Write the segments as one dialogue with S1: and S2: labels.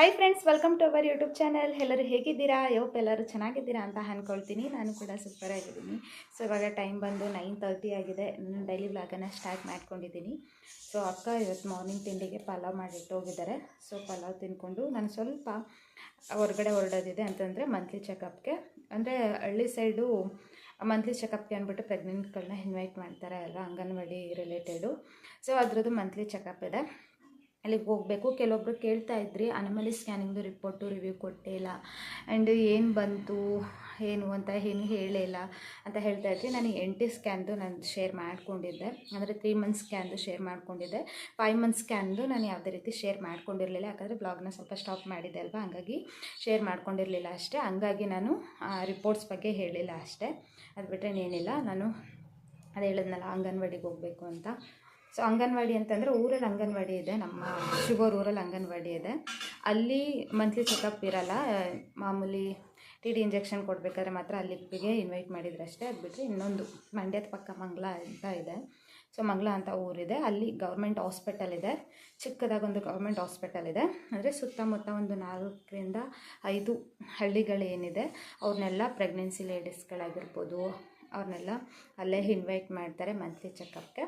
S1: Hi friends welcome to our YouTube channel ಎಲ್ಲರೂ ಹೇಗಿದ್ದೀರಾ? ಯೋಪ್ ಎಲ್ಲರೂ ಚೆನ್ನಾಗಿದ್ದೀರಾ ಅಂತ ಅಂದ್ಕೊಳ್ತೀನಿ ನಾನು ಕೂಡ ಸೂಪರ್ ಆಗಿದ್ದೀನಿ. ಸೊ ಇವಾಗ ಟೈಮ್ ಬಂದು ನೈನ್ ತರ್ಟಿ ಆಗಿದೆ. ನಾನು ಡೈಲಿ ವ್ಲಾಗನ್ನು ಸ್ಟಾರ್ಟ್ ಮಾಡ್ಕೊಂಡಿದ್ದೀನಿ. ಸೊ ಅಕ್ಕ ಇವತ್ತು ಮಾರ್ನಿಂಗ್ ತಿಂಡಿಗೆ ಪಲಾವ್ ಮಾಡಿಟ್ಟು ಹೋಗಿದ್ದಾರೆ. ಸೊ ಪಲಾವ್ ತಿಂದ್ಕೊಂಡು ನಾನು ಸ್ವಲ್ಪ ಹೊರಗಡೆ ಹೊರಡೋದಿದೆ ಅಂತಂದರೆ ಮಂತ್ಲಿ ಚೆಕಪ್ಗೆ ಅಂದರೆ ಹಳ್ಳಿ ಸೈಡು ಮಂತ್ಲಿ ಚೆಕಪ್ಗೆ ಅಂದ್ಬಿಟ್ಟು ಪ್ರೆಗ್ನೆಂಟ್ಗಳನ್ನ ಇನ್ವೈಟ್ ಮಾಡ್ತಾರೆ ಅಲ್ಲ ಅಂಗನವಾಡಿ ರಿಲೇಟೆಡು ಸೊ ಅದರದ್ದು ಮಂತ್ಲಿ ಚೆಕಪ್ ಇದೆ. ಅಲ್ಲಿಗೆ ಹೋಗಬೇಕು. ಕೆಲವೊಬ್ರು ಕೇಳ್ತಾ ಇದ್ರಿ, ಅನಿಮಲಿ ಸ್ಕ್ಯಾನಿಂಗ್ದು ರಿಪೋರ್ಟು, ರಿವ್ಯೂ ಕೊಟ್ಟೇ ಇಲ್ಲ. ಆ್ಯಂಡ್ ಏನು ಬಂತು? ಏನು? ಅಂತ ಏನು ಇಲ್ಲ ಅಂತ ಹೇಳ್ತಾ ಇದ್ರಿ. ನಾನು ಎನ್ ಟಿ ಸ್ಕ್ಯಾನ್ದು ನಾನು ಶೇರ್ ಮಾಡ್ಕೊಂಡಿದ್ದೆ. ಅಂದರೆ ತ್ರೀ ಮಂತ್ಸ್ ಸ್ಕ್ಯಾನ್ದು ಶೇರ್ ಮಾಡ್ಕೊಂಡಿದ್ದೆ. ಫೈವ್ ಮಂತ್ಸ್ ಸ್ಕ್ಯಾನ್ದು ನಾನು ಯಾವುದೇ ರೀತಿ ಶೇರ್ ಮಾಡ್ಕೊಂಡಿರಲಿಲ್ಲ. ಯಾಕಂದರೆ ಬ್ಲಾಗ್ನ ಸ್ವಲ್ಪ ಸ್ಟಾಪ್ ಮಾಡಿದ್ದೆ ಅಲ್ವಾ? ಹಂಗಾಗಿ ಶೇರ್ ಮಾಡ್ಕೊಂಡಿರಲಿಲ್ಲ ಅಷ್ಟೇ. ಹಂಗಾಗಿ ನಾನು ರಿಪೋರ್ಟ್ಸ್ ಬಗ್ಗೆ ಹೇಳಿಲ್ಲ ಅಷ್ಟೇ. ಅದು ಬಿಟ್ಟರೆ ಏನಿಲ್ಲ ನಾನು ಅದು ಹೇಳಿದ್ನಲ್ಲ, ಅಂಗನವಾಡಿಗೆ ಹೋಗಬೇಕು ಅಂತ. ಸೊ ಅಂಗನವಾಡಿ ಅಂತಂದರೆ ಊರಲ್ಲಿ ಅಂಗನವಾಡಿ ಇದೆ. ನಮ್ಮ ಶುಗರ್ ಊರಲ್ಲಿ ಅಂಗನವಾಡಿ ಇದೆ. ಅಲ್ಲಿ ಮಂತ್ಲಿ ಚೆಕಪ್ ಇರಲ್ಲ. ಮಾಮೂಲಿ ಟಿ ಡಿ ಇಂಜೆಕ್ಷನ್ ಕೊಡಬೇಕಾದ್ರೆ ಮಾತ್ರ ಅಲ್ಲಿಗೆ ಇನ್ವೈಟ್ ಮಾಡಿದ್ರು ಅಷ್ಟೇ. ಅದು ಇನ್ನೊಂದು ಮಂಡ್ಯದ ಪಕ್ಕ ಮಂಗ್ಲ ಅಂತ ಇದೆ. ಸೊ ಮಂಗ್ಲ ಅಂತ ಊರಿದೆ. ಅಲ್ಲಿ ಗೌರ್ಮೆಂಟ್ ಹಾಸ್ಪಿಟಲ್ ಇದೆ. ಚಿಕ್ಕದಾಗಿ ಒಂದು ಗೌರ್ಮೆಂಟ್ ಹಾಸ್ಪಿಟಲ್ ಇದೆ. ಅಂದರೆ ಸುತ್ತಮುತ್ತ ಒಂದು ನಾಲ್ಕರಿಂದ ಐದು ಹಳ್ಳಿಗಳೇನಿದೆ. ಅವ್ರನ್ನೆಲ್ಲ ಪ್ರೆಗ್ನೆನ್ಸಿ ಲೇಡೀಸ್ಗಳಾಗಿರ್ಬೋದು ಅವ್ರನ್ನೆಲ್ಲ ಅಲ್ಲೇ ಇನ್ವೈಟ್ ಮಾಡ್ತಾರೆ ಮಂತ್ಲಿ ಚೆಕಪ್ಗೆ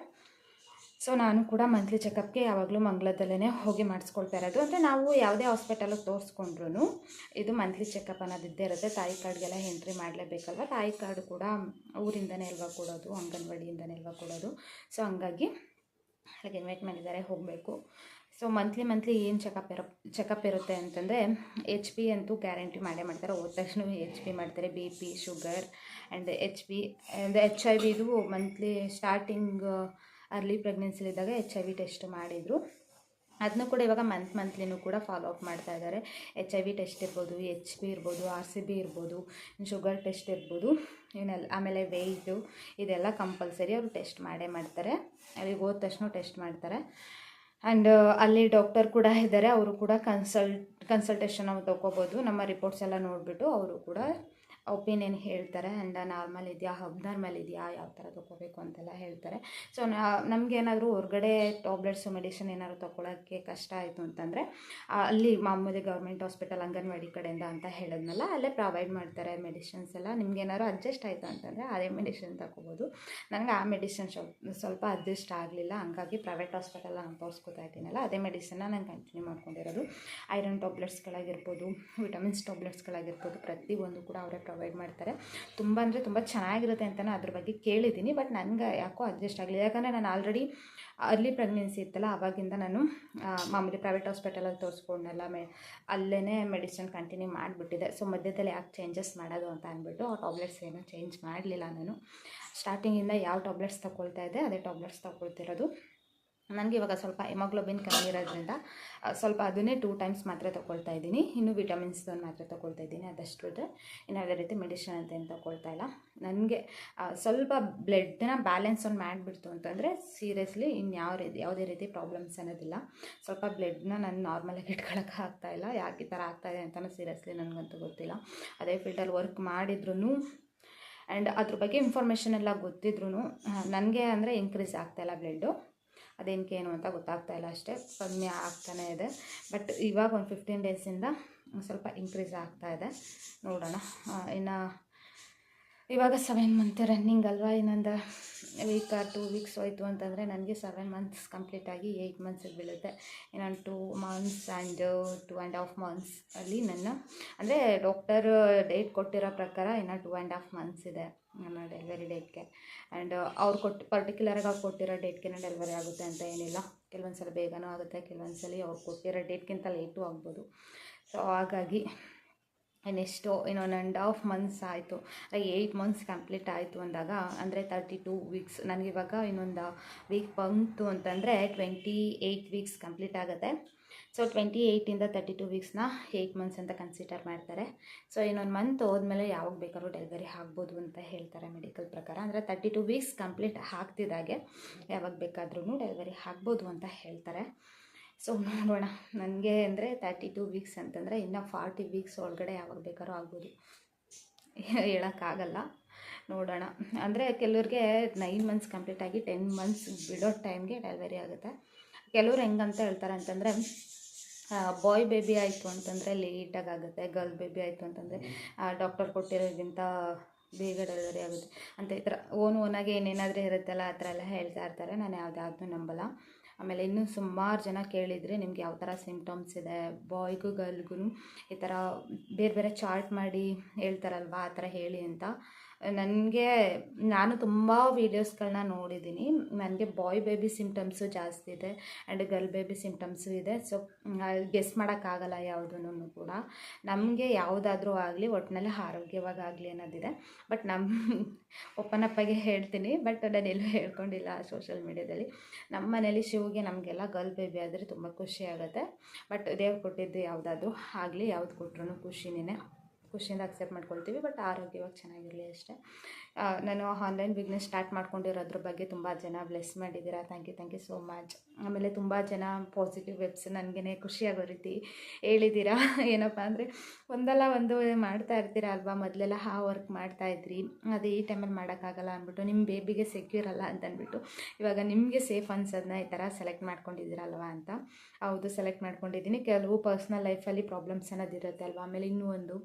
S1: ಸೊ ನಾನು ಕೂಡ ಮಂತ್ಲಿ ಚೆಕಪ್ಗೆ ಯಾವಾಗಲೂ ಮಂಗಳದಲ್ಲೇ ಹೋಗಿ ಮಾಡಿಸ್ಕೊಳ್ತಾ ಇರೋದು. ಅಂದರೆ ನಾವು ಯಾವುದೇ ಹಾಸ್ಪಿಟಲಿಗೆ ತೋರಿಸ್ಕೊಂಡ್ರು ಇದು ಮಂತ್ಲಿ ಚೆಕಪ್ ಅನ್ನೋದು ಇದ್ದೇ ಇರುತ್ತೆ. ತಾಯಿ ಕಾರ್ಡ್ಗೆಲ್ಲ ಎಂಟ್ರಿ ಮಾಡಲೇಬೇಕಲ್ವ? ತಾಯಿ ಕಾರ್ಡ್ ಕೂಡ ಊರಿಂದನೇ ಅಲ್ವಾ ಕೊಡೋದು? ಅಂಗನವಾಡಿಯಿಂದನೇ ಅಲ್ವಾ ಕೊಡೋದು? ಸೊ ಹಂಗಾಗಿ ಅಲ್ಲಿಗೆ ಇನ್ವೈಟ್ ಮಾಡಿದ್ದಾರೆ, ಹೋಗಬೇಕು. ಸೊ ಮಂತ್ಲಿ ಮಂತ್ಲಿ ಏನು ಚೆಕಪ್ ಇರೋ ಚೆಕಪ್ ಇರುತ್ತೆ ಅಂತಂದರೆ ಎಚ್ ಪಿ ಅಂತೂ ಗ್ಯಾರಂಟಿ ಮಾಡೇ ಮಾಡ್ತಾರೆ. ಹೋದ ತಕ್ಷಣ ಎಚ್ ಪಿ ಮಾಡ್ತಾರೆ. B P sugar and H P and H I ವಿದು monthly starting early ಪ್ರೆಗ್ನೆನ್ಸಿಲಿದ್ದಾಗ ಎಚ್ ಐ ವಿ ಟೆಸ್ಟ್ ಮಾಡಿದರು. ಅದನ್ನು ಕೂಡ ಇವಾಗ ಮಂತ್ ಮಂತ್ಲಿನೂ ಕೂಡ ಫಾಲೋ ಅಪ್ ಮಾಡ್ತಾ ಇದ್ದಾರೆ ಎಚ್ ಐ ವಿ ಟೆಸ್ಟ್ ಇರ್ಬೋದು ಎಚ್ ಬಿ ಇರ್ಬೋದು ಆರ್ ಸಿ ಬಿ ಇರ್ಬೋದು ಶುಗರ್ ಟೆಸ್ಟ್ ಇರ್ಬೋದು ಇವನ್ನೆಲ್ಲ ಆಮೇಲೆ ವೆಯ್ಟು ಇದೆಲ್ಲ ಕಂಪಲ್ಸರಿ ಅವರು ಟೆಸ್ಟ್ ಮಾಡೇ ಮಾಡ್ತಾರೆ. ಅಲ್ಲಿಗೆ ಹೋದ ತಕ್ಷಣ ಟೆಸ್ಟ್ ಮಾಡ್ತಾರೆ. ಆ್ಯಂಡ್ ಅಲ್ಲಿ ಡಾಕ್ಟರ್ ಕೂಡ ಇದ್ದಾರೆ ಅವರು ಕೂಡ ಕನ್ಸಲ್ಟ್ ಕನ್ಸಲ್ಟೇಷನ್ ನಾವು ತೊಗೋಬೋದು. ನಮ್ಮ ರಿಪೋರ್ಟ್ಸ್ ಎಲ್ಲ ನೋಡಿಬಿಟ್ಟು ಅವರು ಕೂಡ ಒಪಿನಿಯನ್ ಹೇಳ್ತಾರೆ ಆ್ಯಂಡ್ ನಾರ್ಮಲ್ ಇದೆಯಾ ನಾರ್ಮಲ್ ಇದೆಯಾ, ಯಾವ ಥರ ತೊಗೋಬೇಕು ಅಂತೆಲ್ಲ ಹೇಳ್ತಾರೆ. ಸೊ ನಮಗೇನಾದರೂ ಹೊರಗಡೆ ಟ್ಯಾಬ್ಲೆಟ್ಸು ಮೆಡಿಸಿನ್ ಏನಾದ್ರು ತೊಗೊಳಕ್ಕೆ ಕಷ್ಟ ಆಯಿತು ಅಂತಂದರೆ ಅಲ್ಲಿ ಮಾಮೂಲಿ ಗೌರ್ಮೆಂಟ್ ಹಾಸ್ಪಿಟಲ್, ಅಂಗನವಾಡಿ ಕಡೆಯಿಂದ ಅಂತ ಹೇಳಿದ್ನಲ್ಲ, ಅಲ್ಲೇ ಪ್ರೊವೈಡ್ ಮಾಡ್ತಾರೆ ಮೆಡಿಸಿನ್ಸ್ ಎಲ್ಲ. ನಿಮ್ಗೇನಾದ್ರು ಅಡ್ಜಸ್ಟ್ ಆಯಿತು ಅಂತಂದರೆ, ಅದೇ ಮೆಡಿಸಿನ್ ತಗೋಬೋದು ನನಗೆ ಆ ಸ್ವಲ್ಪ ಸ್ವಲ್ಪ ಅಡ್ಜಸ್ಟ್ ಆಗಲಿಲ್ಲ. ಹಂಗಾಗಿ ಪ್ರೈವೇಟ್ ಹಾಸ್ಪಿಟಲ್ ನಾನು ತೋರಿಸ್ಕೊತಾ ಇದ್ದೀನಲ್ಲ, ಅದೇ ಮೆಡಿಸಿನ್ನ ನಾನು ಕಂಟಿನ್ಯೂ ಮಾಡ್ಕೊಂಡಿರೋದು. ಐರನ್ ಟ್ಯಾಬ್ಲೆಟ್ಸ್ಗಳಾಗಿರ್ಬೋದು ವಿಟಮಿನ್ಸ್ ಟ್ಯಾಬ್ಲೆಟ್ಸ್ಗಳಾಗಿರ್ಬೋದು ಪ್ರತಿಯೊಂದು ಕೂಡ ಅವರೇ ಪ್ರೊವೈಡ್ ಮಾಡ್ತಾರೆ. ತುಂಬ ಅಂದರೆ ತುಂಬ ಚೆನ್ನಾಗಿರುತ್ತೆ ಅಂತ ಅದ್ರ ಬಗ್ಗೆ ಕೇಳಿದ್ದೀನಿ. ಬಟ್ ನನಗೆ ಯಾಕೋ ಅಡ್ಜಸ್ಟ್ ಆಗಲಿಲ್ಲ. ಯಾಕಂದರೆ ನಾನು ಆಲ್ರೆಡಿ ಅರ್ಲಿ ಪ್ರೆಗ್ನೆನ್ಸಿ ಇತ್ತಲ್ಲ ಆವಾಗಿಂದ ನಾನು ಮಾಮೂಲಿ ಪ್ರೈವೇಟ್ ಹಾಸ್ಪಿಟಲಲ್ಲಿ ತೋರಿಸ್ಕೊಂಡೆಲ್ಲ ಮೆ ಅಲ್ಲೇ ಮೆಡಿಸಿನ್ ಕಂಟಿನ್ಯೂ ಮಾಡಿಬಿಟ್ಟಿದೆ. ಸೊ ಮಧ್ಯದಲ್ಲಿ ಯಾಕೆ ಚೇಂಜಸ್ ಮಾಡೋದು ಅಂತ ಅಂದ್ಬಿಟ್ಟು ಆ ಟ್ಯಾಬ್ಲೆಟ್ಸ್ ಏನೂ ಚೇಂಜ್ ಮಾಡಲಿಲ್ಲ ನಾನು. ಸ್ಟಾರ್ಟಿಂಗಿಂದ ಯಾವ ಟ್ಯಾಬ್ಲೆಟ್ಸ್ ತಗೊಳ್ತಾ ಇದ್ದೆ ಅದೇ ಟ್ಯಾಬ್ಲೆಟ್ಸ್ ತೊಗೊಳ್ತಿರೋದು ನನಗೆ ಇವಾಗ ಸ್ವಲ್ಪ ಹೆಮೋಗ್ಲೋಬಿನ್ ಕಮ್ಮಿ ಇರೋದ್ರಿಂದ ಸ್ವಲ್ಪ ಅದನ್ನೇ ಟೂ ಟೈಮ್ಸ್ ಮಾತ್ರ ತೊಗೊಳ್ತಾ ಇದ್ದೀನಿ. ಇನ್ನೂ ವಿಟಮಿನ್ಸ್ ಮಾತ್ರ ತೊಗೊಳ್ತಾ ಇದ್ದೀನಿ, ಅದಷ್ಟು ಬಿಟ್ಟರೆ ಇನ್ನು ಯಾವುದೇ ರೀತಿ ಮೆಡಿಷನ್ ಅಂತ ಏನು ತೊಗೊಳ್ತಾ ಇಲ್ಲ. ನನಗೆ ಸ್ವಲ್ಪ ಬ್ಲಡ್ನ ಬ್ಯಾಲೆನ್ಸ್ ಒಂದು ಮಾಡಿಬಿಡ್ತು ಅಂತಂದರೆ ಸೀರಿಯಸ್ಲಿ ಇನ್ಯಾವ ಯಾವ ರೀತಿ, ಯಾವುದೇ ರೀತಿ ಪ್ರಾಬ್ಲಮ್ಸ್ ಅನ್ನೋದಿಲ್ಲ. ಸ್ವಲ್ಪ ಬ್ಲಡ್ನ ನಾನು ನಾರ್ಮಲಾಗಿ ಇಟ್ಕೊಳಕ್ಕೆ ಆಗ್ತಾಯಿಲ್ಲ ಯಾಕೆ ಈ ಥರ ಆಗ್ತಾಯಿದೆ ಅಂತಲೂ ಸೀರಿಯಸ್ಲಿ ನನಗಂತೂ ಗೊತ್ತಿಲ್ಲ. ಅದೇ ಫೀಲ್ಡಲ್ಲಿ ವರ್ಕ್ ಮಾಡಿದ್ರೂ ಆ್ಯಂಡ್ ಅದ್ರ ಬಗ್ಗೆ ಇನ್ಫಾರ್ಮೇಷನ್ ಎಲ್ಲ ಗೊತ್ತಿದ್ರು ನನಗೆ ಅಂದರೆ ಇನ್ಕ್ರೀಸ್ ಆಗ್ತಾಯಿಲ್ಲ ಬ್ಲಡ್ಡು ಅದೇನಕ್ಕೆ ಏನು ಅಂತ ಗೊತ್ತಾಗ್ತಾ ಇಲ್ಲ ಅಷ್ಟೇ. ಕಮ್ಮಿ ಆಗ್ತಾನೇ ಇದೆ. ಬಟ್ ಇವಾಗ ಒಂದು ಫಿಫ್ಟೀನ್ ಡೇಸಿಂದ ಸ್ವಲ್ಪ ಇನ್ಕ್ರೀಸ್ ಆಗ್ತಾ ಇದೆ. ನೋಡೋಣ. ಇನ್ನು ಇವಾಗ ಸೆವೆನ್ ಮಂತ್ ರನ್ನಿಂಗ್ ಅಲ್ವಾ? ಇನ್ನೊಂದು ವೀಕ್ ಟೂ ವೀಕ್ಸ್ ಹೋಯಿತು ಅಂತಂದರೆ ನನಗೆ ಸೆವೆನ್ ಮಂತ್ಸ್ ಕಂಪ್ಲೀಟ್ ಆಗಿ ಏಯ್ಟ್ ಮಂತ್ಸಿಗೆ ಬೀಳುತ್ತೆ. ಇನ್ನೊಂದು two months and two and half months ಅಲ್ಲಿ ನನ್ನ, ಅಂದರೆ ಡಾಕ್ಟರ್ ಡೇಟ್ ಕೊಟ್ಟಿರೋ ಪ್ರಕಾರ ಇನ್ನು ಟೂ ಆ್ಯಂಡ್ ಹಾಫ್ ಮಂತ್ಸ್ ಇದೆ ನನ್ನ ಡೆಲಿವರಿ ಡೇಟ್ಗೆ ಆ್ಯಂಡ್ ಅವ್ರು ಕೊಟ್ಟು ಪರ್ಟಿಕ್ಯುಲರಾಗಿ ಅವ್ರು ಕೊಟ್ಟಿರೋ ಡೇಟ್ಗೆ ಡೆಲಿವರಿ ಆಗುತ್ತೆ ಅಂತ ಏನಿಲ್ಲ. ಕೆಲವೊಂದು ಸಲ ಬೇಗನೂ ಆಗುತ್ತೆ ಕೆಲವೊಂದು ಸಲ ಅವ್ರು ಕೊಟ್ಟಿರೋ ಡೇಟ್ಗಿಂತ ಲೇಟು ಆಗ್ಬೋದು. ಸೊ ಹಾಗಾಗಿ ಇನ್ನೆಷ್ಟು ಒನ್ ಆ್ಯಂಡ್ ಹಾಫ್ ಮಂತ್ಸ್ ಆಯಿತು. ಏಯ್ಟ್ ಮಂತ್ಸ್ ಕಂಪ್ಲೀಟ್ ಆಯಿತು ಅಂದಾಗ, ಅಂದರೆ ತರ್ಟಿ ಟೂ ವೀಕ್ಸ್ ನನಗಿವಾಗ ಇನ್ನೊಂದು ವೀಕ್ ಬಂತು ಅಂತಂದರೆ ಟ್ವೆಂಟಿ ಏಯ್ಟ್ ವೀಕ್ಸ್ ಕಂಪ್ಲೀಟ್ ಆಗುತ್ತೆ. ಸೊ ಟ್ವೆಂಟಿ ಏಯ್ಟಿಂದ ತರ್ಟಿ ಟು ವೀಕ್ಸ್ನ ಏಯ್ಟ್ ಮಂತ್ಸ್ ಅಂತ ಕನ್ಸಿಡರ್ ಮಾಡ್ತಾರೆ. ಸೊ ಇನ್ನೊಂದು ಮಂತ್ ಹೋದ್ಮೇಲೆ ಯಾವಾಗ ಬೇಕಾದ್ರೂ ಡೆಲಿವರಿ ಆಗ್ಬೋದು ಅಂತ ಹೇಳ್ತಾರೆ ಮೆಡಿಕಲ್ ಪ್ರಕಾರ. ಅಂದರೆ ತರ್ಟಿ ಟು ವೀಕ್ಸ್ ಕಂಪ್ಲೀಟ್ ಆಗ್ತಿದ್ದಾಗೆ, ಯಾವಾಗ ಬೇಕಾದ್ರೂ ಡೆಲಿವರಿ ಆಗ್ಬೋದು ಅಂತ ಹೇಳ್ತಾರೆ. ಸೊ ನೋಡೋಣ. ನನಗೆ ಅಂದರೆ ತರ್ಟಿ ಟು ವೀಕ್ಸ್ ಅಂತಂದರೆ ಇನ್ನು ಫಾರ್ಟಿ ವೀಕ್ಸ್ ಒಳಗಡೆ ಯಾವಾಗ ಬೇಕಾದ್ರೂ ಆಗ್ಬೋದು. ಹೇಳೋಕ್ಕಾಗಲ್ಲ. ನೋಡೋಣ. ಅಂದರೆ ಕೆಲವ್ರಿಗೆ ನೈನ್ ಮಂತ್ಸ್ ಕಂಪ್ಲೀಟ್ ಆಗಿ ಟೆನ್ ಮಂತ್ಸ್ ಬಿಡೋ ಟೈಮ್ಗೆ ಡೆಲಿವರಿ ಆಗುತ್ತೆ. ಕೆಲವ್ರು ಹೆಂಗಂತ ಹೇಳ್ತಾರೆ ಅಂತಂದರೆ ಬಾಯ್ ಬೇಬಿ ಆಯಿತು ಅಂತಂದರೆ ಲೇಟಾಗಿ ಆಗುತ್ತೆ. ಗರ್ಲ್ ಬೇಬಿ ಆಯಿತು ಅಂತಂದರೆ ಡಾಕ್ಟರ್ ಕೊಟ್ಟಿರೋದ್ರಿಂದ ಬೇಗ ಡೆಲಿವರಿ ಆಗುತ್ತೆ. ಅಂತ ಈ ಥರ ಓನ್ ಓನಾಗಿ ಏನೇನಾದರೂ ಇರುತ್ತಲ್ಲ, ಆ ಥರ ಎಲ್ಲ ಹೇಳ್ತಾ ಇರ್ತಾರೆ. ನಾನು ಯಾವುದಾದ್ರೂ ನಂಬಲ್ಲ. ಆಮೇಲೆ ಇನ್ನೂ ಸುಮಾರು ಜನ ಕೇಳಿದರೆ ನಿಮ್ಗೆ ಯಾವ ಥರ ಸಿಂಪ್ಟಮ್ಸ್ ಇದೆ ಬಾಯ್ಗೂ ಗರ್ಲ್ಗೂ ಈ ಥರ ಬೇರೆ ಬೇರೆ ಚಾರ್ಟ್ ಮಾಡಿ ಹೇಳ್ತಾರಲ್ವ ಆ ಥರ ಹೇಳಿ ಅಂತ. ನನಗೆ, ನಾನು ತುಂಬ ವೀಡಿಯೋಸ್ಗಳನ್ನ ನೋಡಿದ್ದೀನಿ. ನನಗೆ ಬಾಯ್ ಬೇಬಿ ಸಿಂಪ್ಟಮ್ಸು ಜಾಸ್ತಿ ಇದೆ ಆ್ಯಂಡ್ ಗರ್ಲ್ ಬೇಬಿ ಸಿಂಪ್ಟಮ್ಸು ಇದೆ. ಸೊ ಗೆಸ್ ಮಾಡೋಕ್ಕಾಗಲ್ಲ ಯಾವುದನ್ನು ಕೂಡ. ನಮಗೆ ಯಾವುದಾದ್ರೂ ಆಗಲಿ ಒಟ್ಟಿನಲ್ಲಿ ಆರೋಗ್ಯವಾಗಲಿ ಅನ್ನೋದಿದೆ. ಬಟ್ ನಮ್ಮ ಓಪನ್ ಅಪ್ಪಾಗೆ ಹೇಳ್ತೀನಿ. ಬಟ್ ನಾನು ಎಲ್ಲೂ ಹೇಳ್ಕೊಂಡಿಲ್ಲ ಸೋಷಿಯಲ್ ಮೀಡ್ಯಾದಲ್ಲಿ ನಮ್ಮ ಮನೇಲಿ ಶಿವಗೆ ನಮಗೆಲ್ಲ ಗರ್ಲ್ ಬೇಬಿ ಆದರೆ ತುಂಬ ಖುಷಿ ಆಗುತ್ತೆ. ಬಟ್ ದೇವ್ರು ಕೊಟ್ಟಿದ್ದು ಯಾವುದಾದ್ರೂ ಆಗಲಿ, ಯಾವ್ದು ಕೊಟ್ಟರು ಖುಷಿನೇ ಖುಷಿಯಿಂದ ಅಕ್ಸೆಪ್ಟ್ ಮಾಡ್ಕೊಳ್ತೀವಿ ಬಟ್ ಆರೋಗ್ಯವಾಗಿ ಚೆನ್ನಾಗಿರಲಿ ಅಷ್ಟೇ. ನಾನು ಆನ್ಲೈನ್ ಬಿಸ್ನೆಸ್ ಸ್ಟಾರ್ಟ್ ಮಾಡ್ಕೊಂಡಿರೋದ್ರ ಬಗ್ಗೆ ತುಂಬ ಜನ ಬ್ಲೆಸ್ ಮಾಡಿದ್ದೀರಾ. Thank you thank you so much ಆಮೇಲೆ ತುಂಬ ಜನ ಪಾಸಿಟಿವ್ ವೆಬ್ಸ್ ನನಗೇ ಖುಷಿಯಾಗೋ ರೀತಿ ಹೇಳಿದ್ದೀರಾ. ಏನಪ್ಪ ಅಂದರೆ, ಒಂದಲ್ಲ ಒಂದು ಮಾಡ್ತಾ ಇರ್ತೀರ ಅಲ್ವಾ? ಮೊದಲೆಲ್ಲ ಆ ವರ್ಕ್ ಮಾಡ್ತಾ ಇದ್ರಿ. ಅದು ಈ ಟೈಮಲ್ಲಿ ಮಾಡೋಕ್ಕಾಗಲ್ಲ ಅಂದ್ಬಿಟ್ಟು ನಿಮ್ಮ ಬೇಬಿಗೆ ಸೆಕ್ಯೂರ್ ಅಲ್ಲ ಅಂತ ಅಂದ್ಬಿಟ್ಟು ಇವಾಗ ನಿಮಗೆ ಸೇಫ್ ಅನ್ಸೋದನ್ನ ಈ ಥರ ಸೆಲೆಕ್ಟ್ ಮಾಡ್ಕೊಂಡಿದ್ದೀರಲ್ವಾ ಅಂತ. ಹೌದು ಸೆಲೆಕ್ಟ್ ಮಾಡ್ಕೊಂಡಿದ್ದೀನಿ. ಕೆಲವು ಪರ್ಸ್ನಲ್ ಲೈಫಲ್ಲಿ ಪ್ರಾಬ್ಲಮ್ಸ್ ಅನ್ನೋದಿರುತ್ತೆ ಅಲ್ವಾ? ಆಮೇಲೆ ಇನ್ನೂ ಒಂದು,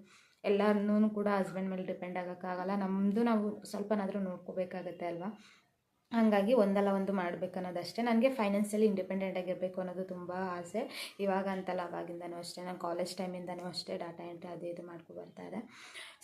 S1: ಎಲ್ಲರನ್ನೂ ಕೂಡ ಹಸ್ಬೆಂಡ್ ಮೇಲೆ ಡಿಪೆಂಡ್ ಆಗೋಕ್ಕಾಗಲ್ಲ ನಮ್ಮದು ನಾವು ಸ್ವಲ್ಪನಾದರೂ ನೋಡ್ಕೋಬೇಕಾಗತ್ತೆ ಅಲ್ವಾ? ಹಾಗಾಗಿ ಒಂದಲ್ಲ ಒಂದು ಮಾಡಬೇಕು ಅನ್ನೋದಷ್ಟೇ ನನಗೆ ಫೈನಾನ್ಸಿಯಲಿ ಇಂಡಿಪೆಂಡೆಂಟ್ ಆಗಿರಬೇಕು ಅನ್ನೋದು ತುಂಬ ಆಸೆ. ಇವಾಗ ಅಂತಲ್ಲ ಅವಾಗಿಂದನೂ ಅಷ್ಟೇ. ನಾನು ಕಾಲೇಜ್ ಟೈಮಿಂದನೂ ಅಷ್ಟೇ ಡಾಟಾ ಎಂಟ್ರಿ ಅದು ಇದು ಮಾಡ್ಕೊ ಬರ್ತಾ ಇದೆ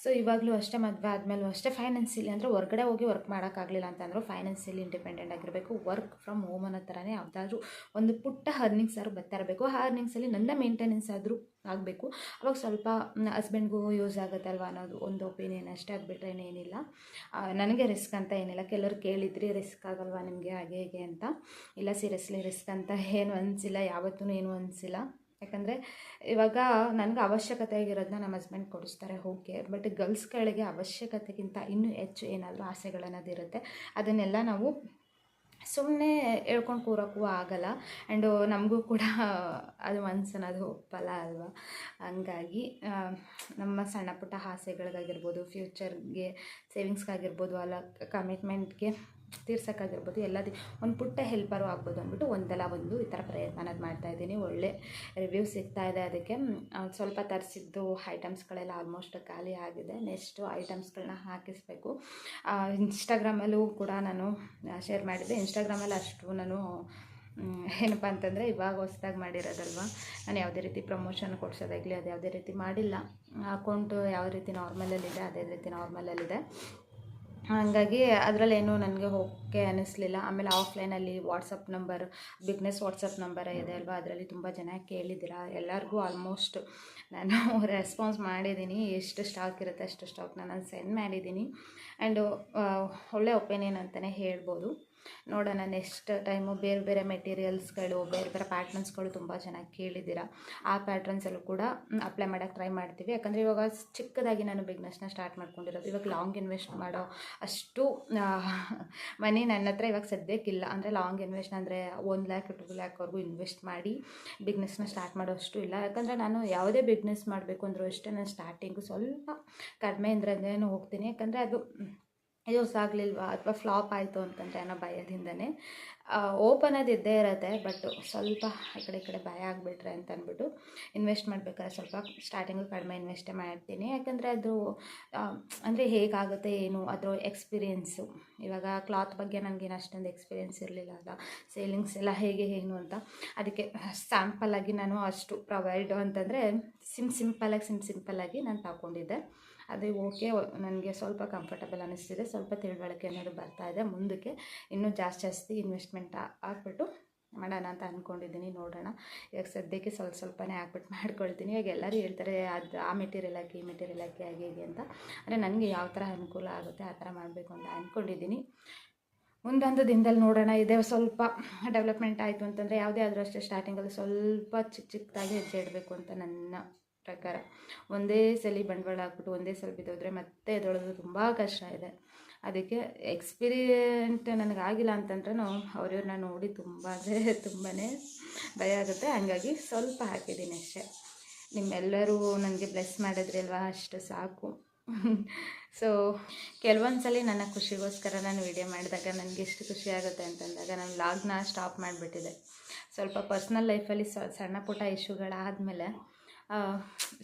S1: ಸೊ ಇವಾಗಲೂ ಅಷ್ಟೇ ಮದುವೆ ಆದಮೇಲೂ ಅಷ್ಟೇ ಫೈನಾನ್ಸಿಯಲಿ ಅಂದರೆ ಹೊರಗಡೆ ಹೋಗಿ ವರ್ಕ್ ಮಾಡೋಕ್ಕಾಗಲಿಲ್ಲ ಅಂತಂದರೂ ಫೈನಾನ್ಸಿಯಲಿ ಇಂಡಿಪೆಂಡೆಂಟ್ ಆಗಿರಬೇಕು. ವರ್ಕ್ ಫ್ರಮ್ ಹೋಮ್ ಅನ್ನೋ ಥರನೇ ಯಾವುದಾದ್ರೂ ಒಂದು ಪುಟ್ಟ ಅರ್ನಿಂಗ್ಸ್ ಆದ್ರೂ ಬರ್ತಾ ಇರಬೇಕು. ಆ ಅರ್ನಿಂಗ್ಸಲ್ಲಿ ನನ್ನ ಮೇಂಟೆನೆನ್ಸ್ ಆದರೂ ಆಗಬೇಕು. ಅವಾಗ ಸ್ವಲ್ಪ ಹಸ್ಬೆಂಡ್ಗೂ ಯೂಸ್ ಆಗುತ್ತೆ ಅಲ್ವಾ ಅನ್ನೋದು ಒಂದು ಒಪಿನಿಯನ್ ಅಷ್ಟೇ ಆಗಿಬಿಟ್ರೆ ಏನಿಲ್ಲ. ಆ, ನನಗೆ ರಿಸ್ಕ್ ಅಂತ ಏನಿಲ್ಲ. ಕೆಲವರು ಕೇಳಿದ್ರಿ ರಿಸ್ಕ್ ಆಗಲ್ವಾ ನಿಮಗೆ ಹಾಗೆ ಹೇಗೆ ಅಂತ. ಇಲ್ಲ ಸೀರಿಯಸ್ಲಿ ರಿಸ್ಕ್ ಅಂತ ಏನು ಅನಿಸಿಲ್ಲ ಯಾವತ್ತೂ ಏನು ಅನಿಸಿಲ್ಲ. ಯಾಕಂದರೆ ಇವಾಗ ನನಗೆ ಅವಶ್ಯಕತೆ ಆಗಿರೋದನ್ನ ನಮ್ಮ ಹಸ್ಬೆಂಡ್ ಕೊಡಿಸ್ತಾರೆ ಓಕೆ ಬಟ್ ಗರ್ಲ್ಸ್ಗಳಿಗೆ ಅವಶ್ಯಕತೆಗಿಂತ ಇನ್ನೂ ಹೆಚ್ಚು ಏನಾದರೂ ಆಸೆಗಳನ್ನೋದಿರುತ್ತೆ ಅದನ್ನೆಲ್ಲ ನಾವು ಸುಮ್ಮನೆ ಹೇಳ್ಕೊಂಡು ಕೂರೋಕ್ಕೂ ಆಗಲ್ಲ. ಆ್ಯಂಡು ನಮಗೂ ಕೂಡ ಅದು ಮನ್ಸು ಅನ್ನೋದು ಒಪ್ಪಲ್ಲ ಅಲ್ವಾ? ಹಂಗಾಗಿ ನಮ್ಮ ಸಣ್ಣ ಪುಟ್ಟ ಆಸೆಗಳಿಗಾಗಿರ್ಬೋದು ಫ್ಯೂಚರ್ಗೆ ಸೇವಿಂಗ್ಸ್ಗಾಗಿರ್ಬೋದು ಅಲ್ಲ ಕಮಿಟ್ಮೆಂಟ್ಗೆ ತೀರ್ಸೋಕ್ಕಾಗಿರ್ಬೋದು ಎಲ್ಲ ಒಂದು ಪುಟ್ಟ ಹೆಲ್ಪರು ಆಗ್ಬೋದು ಅಂದ್ಬಿಟ್ಟು ಒಂದಲ್ಲ ಒಂದು ಈ ಥರ ಪ್ರಯತ್ನ ಅನ್ನೋದು ಮಾಡ್ತಾಯಿದ್ದೀನಿ ಒಳ್ಳೆ ರಿವ್ಯೂ ಸಿಗ್ತಾ ಇದೆ ಅದಕ್ಕೆ. ಸ್ವಲ್ಪ ತರಿಸಿದ್ದು ಐಟಮ್ಸ್ಗಳೆಲ್ಲ ಆಲ್ಮೋಸ್ಟ್ ಖಾಲಿ ಆಗಿದೆ. ನೆಕ್ಸ್ಟು ಐಟಮ್ಸ್ಗಳನ್ನ ಹಾಕಿಸ್ಬೇಕು. ಇನ್ಸ್ಟಾಗ್ರಾಮಲ್ಲೂ ಕೂಡ ನಾನು ಶೇರ್ ಮಾಡಿದ್ದೆ. ಇನ್ಸ್ಟಾಗ್ರಾಮಲ್ಲಿ ಅಷ್ಟು ನಾನು ಏನಪ್ಪ ಅಂತಂದರೆ ಇವಾಗ ಹೊಸ್ದಾಗಿ ಮಾಡಿರೋದಲ್ವ? ನಾನು ಯಾವುದೇ ರೀತಿ ಪ್ರಮೋಷನ್ ಕೊಡ್ಸೋದಾಗಲಿ ಅದು ಯಾವುದೇ ರೀತಿ ಮಾಡಿಲ್ಲ. ಅಕೌಂಟು ಯಾವ ರೀತಿ ನಾರ್ಮಲಲ್ಲಿದೆ ಅದೇ ರೀತಿ ನಾರ್ಮಲಲ್ಲಿದೆ ಹಾಗಾಗಿ ಅದರಲ್ಲೇನು ನನಗೆ ಓಕೆ ಅನ್ನಿಸ್ಲಿಲ್ಲ ಆಮೇಲೆ ಆಫ್ಲೈನಲ್ಲಿ WhatsApp number, business WhatsApp number ಇದೆ ಅಲ್ವಾ? ಅದರಲ್ಲಿ ತುಂಬ ಜನ ಕೇಳಿದ್ದೀರಾ? ಎಲ್ಲರಿಗೂ ಆಲ್ಮೋಸ್ಟ್ ನಾನು ರೆಸ್ಪಾನ್ಸ್ ಮಾಡಿದ್ದೀನಿ. ಎಷ್ಟು ಸ್ಟಾಕ್ ಇರುತ್ತೆ ಅಷ್ಟು ಸ್ಟಾಕ್ನ ನಾನು ಸೆಂಡ್ ಮಾಡಿದ್ದೀನಿ. ಆ್ಯಂಡು ಒಳ್ಳೆ ಒಪಿನಿಯನ್ ಅಂತಲೇ ಹೇಳ್ಬೋದು. ನೋಡೋಣ ನೆಕ್ಸ್ಟ್ ಟೈಮು ಬೇರೆ ಬೇರೆ ಮೆಟೀರಿಯಲ್ಸ್ಗಳು ಬೇರೆ ಬೇರೆ ಪ್ಯಾಟ್ರನ್ಸ್ಗಳು ತುಂಬ ಚೆನ್ನಾಗಿ ಕೇಳಿದ್ದೀರಾ, ಆ ಪ್ಯಾಟ್ರನ್ಸಲ್ಲೂ ಕೂಡ ಅಪ್ಲೈ ಮಾಡೋಕ್ಕೆ ಟ್ರೈ ಮಾಡ್ತೀವಿ. ಯಾಕಂದರೆ ಇವಾಗ ಚಿಕ್ಕದಾಗಿ ನಾನು ಬಿಗ್ನೆಸ್ನ ಸ್ಟಾರ್ಟ್ ಮಾಡ್ಕೊಂಡಿರೋದು, ಇವಾಗ ಲಾಂಗ್ ಇನ್ವೆಸ್ಟ್ ಮಾಡೋ ಅಷ್ಟು ಮನಿ ನನ್ನ ಹತ್ರ ಇವಾಗ ಸದ್ಯಕ್ಕಿಲ್ಲ. ಅಂದರೆ ಲಾಂಗ್ ಇನ್ವೆಸ್ಟ್ ಅಂದರೆ ಒಂದು ಲ್ಯಾಕ್ ಟು ಲ್ಯಾಕ್ವರೆಗೂ ಇನ್ವೆಸ್ಟ್ ಮಾಡಿ ಬಿಗ್ನೆಸ್ನ ಸ್ಟಾರ್ಟ್ ಮಾಡೋಷ್ಟು ಇಲ್ಲ. ಯಾಕಂದರೆ ನಾನು ಯಾವುದೇ ಬಿಗ್ನೆಸ್ ಮಾಡಬೇಕು ಅಂದರೂ ಅಷ್ಟೇ, ನಾನು ಸ್ಟಾರ್ಟಿಂಗು ಸ್ವಲ್ಪ ಕಡಿಮೆ ಅಂದ್ರೆ ಹೋಗ್ತೀನಿ. ಯಾಕಂದರೆ ಅದು ಯೂಸ್ ಆಗಲಿಲ್ವಾ ಅಥವಾ ಫ್ಲಾಪ್ ಆಯಿತು ಅಂತಂದರೆ ಅನ್ನೋ ಭಯದಿಂದನೇ ಓಪನ್ ಅದು ಇದ್ದೇ ಇರುತ್ತೆ ಬಟ್ ಸ್ವಲ್ಪ ಆ ಕಡೆ ಈ ಕಡೆ ಭಯ ಆಗಿಬಿಟ್ರೆ ಅಂತ ಅಂದ್ಬಿಟ್ಟು ಇನ್ವೆಸ್ಟ್ ಮಾಡಬೇಕಾದ್ರೆ ಸ್ವಲ್ಪ ಸ್ಟಾರ್ಟಿಂಗು ಕಡಿಮೆ ಇನ್ವೆಸ್ಟೇ ಮಾಡ್ತೀನಿ. ಯಾಕಂದರೆ ಅದು ಅಂದರೆ ಹೇಗಾಗುತ್ತೆ, ಏನು, ಅದರ ಎಕ್ಸ್ಪೀರಿಯೆನ್ಸು ಇವಾಗ ಕ್ಲಾತ್ ಬಗ್ಗೆ ನನಗೇನು ಅಷ್ಟೊಂದು ಎಕ್ಸ್ಪೀರಿಯೆನ್ಸ್ ಇರಲಿಲ್ಲ ಅಲ್ಲ. ಸೇಲಿಂಗ್ಸ್ ಎಲ್ಲ ಹೇಗೆ, ಏನು ಅಂತ. ಅದಕ್ಕೆ ಸ್ಯಾಂಪಲ್ ಆಗಿ ನಾನು ಅಷ್ಟು ಪ್ರೊವೈಡು ಅಂತಂದರೆ ಸಿಮ್ ಸಿಂಪಲ್ಲಾಗಿ ಸಿಮ್ ಸಿಂಪಲ್ಲಾಗಿ ನಾನು ತಗೊಂಡಿದ್ದೆ. ಅದು ಓಕೆ ನನಗೆ ಸ್ವಲ್ಪ ಕಂಫರ್ಟಬಲ್ ಅನ್ನಿಸ್ತಿದೆ ಸ್ವಲ್ಪ ತಿಳುವಳಿಕೆ ಅನ್ನೋದು ಬರ್ತಾ ಇದೆ. ಮುಂದಕ್ಕೆ ಇನ್ನೂ ಜಾಸ್ತಿ ಜಾಸ್ತಿ ಇನ್ವೆಸ್ಟ್ಮೆಂಟ್ ಹಾಕ್ಬಿಟ್ಟು ಮಾಡೋಣ ಅಂತ ಅಂದ್ಕೊಂಡಿದ್ದೀನಿ ನೋಡೋಣ. ಈಗ ಸದ್ಯಕ್ಕೆ ಸ್ವಲ್ಪ ಸ್ವಲ್ಪನೇ ಹಾಕ್ಬಿಟ್ಟು ಮಾಡ್ಕೊಳ್ತೀನಿ. ಈಗ ಎಲ್ಲರೂ ಹೇಳ್ತಾರೆ, ಅದು ಆ ಮೆಟೀರಿಯಲ್ ಹಾಕಿ, ಈ ಮೆಟೀರಿಯಲ್ ಹಾಕಿ, ಹಾಗೆ, ಹೀಗೆ ಅಂತ. ಅಂದರೆ ನನಗೆ ಯಾವ ಥರ ಅನುಕೂಲ ಆಗುತ್ತೆ, ಆ ಥರ ಮಾಡಬೇಕು ಅಂತ ಅಂದ್ಕೊಂಡಿದ್ದೀನಿ ಮುಂದೊಂದು ದಿನದಲ್ಲಿ ನೋಡೋಣ. ಇದೆ ಸ್ವಲ್ಪ ಡೆವಲಪ್ಮೆಂಟ್ ಆಯಿತು ಅಂತಂದರೆ, ಯಾವುದೇ ಆದರೂ ಅಷ್ಟೇ ಸ್ಟಾರ್ಟಿಂಗಲ್ಲಿ ಸ್ವಲ್ಪ ಚಿಕ್ಕ ಚಿಕ್ಕದಾಗಿ ಹೆಜ್ಜೆ ಇಡಬೇಕು ಅಂತ ನನ್ನ ಪ್ರಕಾರ ಒಂದೇ ಸಲ ಬಂಡವಾಳ ಹಾಕ್ಬಿಟ್ಟು ಒಂದೇ ಸಲ ಬಿದ್ದೋದ್ರೆ ಮತ್ತೆ ಎದೊಳೋದು ತುಂಬ ಕಷ್ಟ ಇದೆ. ಅದಕ್ಕೆ ಎಕ್ಸ್ಪೀರಿಯೆಂಟ್ ನನಗಾಗಿಲ್ಲ ಅಂತಂದ್ರೂ ಅವ್ರಿವ್ರನ್ನ ನೋಡಿ ತುಂಬ ಅಂದರೆ ತುಂಬಾ ಭಯ ಆಗುತ್ತೆ. ಹಂಗಾಗಿ ಸ್ವಲ್ಪ ಹಾಕಿದ್ದೀನಿ ಅಷ್ಟೇ. ನಿಮ್ಮೆಲ್ಲರೂ ನನಗೆ ಬ್ಲೆಸ್ ಮಾಡಿದ್ರಿ ಅಲ್ವಾ? ಅಷ್ಟು ಸಾಕು. ಸೊ ಕೆಲವೊಂದು ಸಲ ನನ್ನ ಖುಷಿಗೋಸ್ಕರ ನಾನು ವಿಡಿಯೋ ಮಾಡಿದಾಗ ನನಗೆ ಎಷ್ಟು ಖುಷಿ ಆಗುತ್ತೆ ಅಂತಂದಾಗ ನಾನು ಲಾಗ್ನ ಸ್ಟಾಪ್ ಮಾಡಿಬಿಟ್ಟಿದೆ ಸ್ವಲ್ಪ ಪರ್ಸ್ನಲ್ ಲೈಫಲ್ಲಿ ಸಣ್ಣ ಪುಟ್ಟ ಇಶ್ಯೂಗಳಾದಮೇಲೆ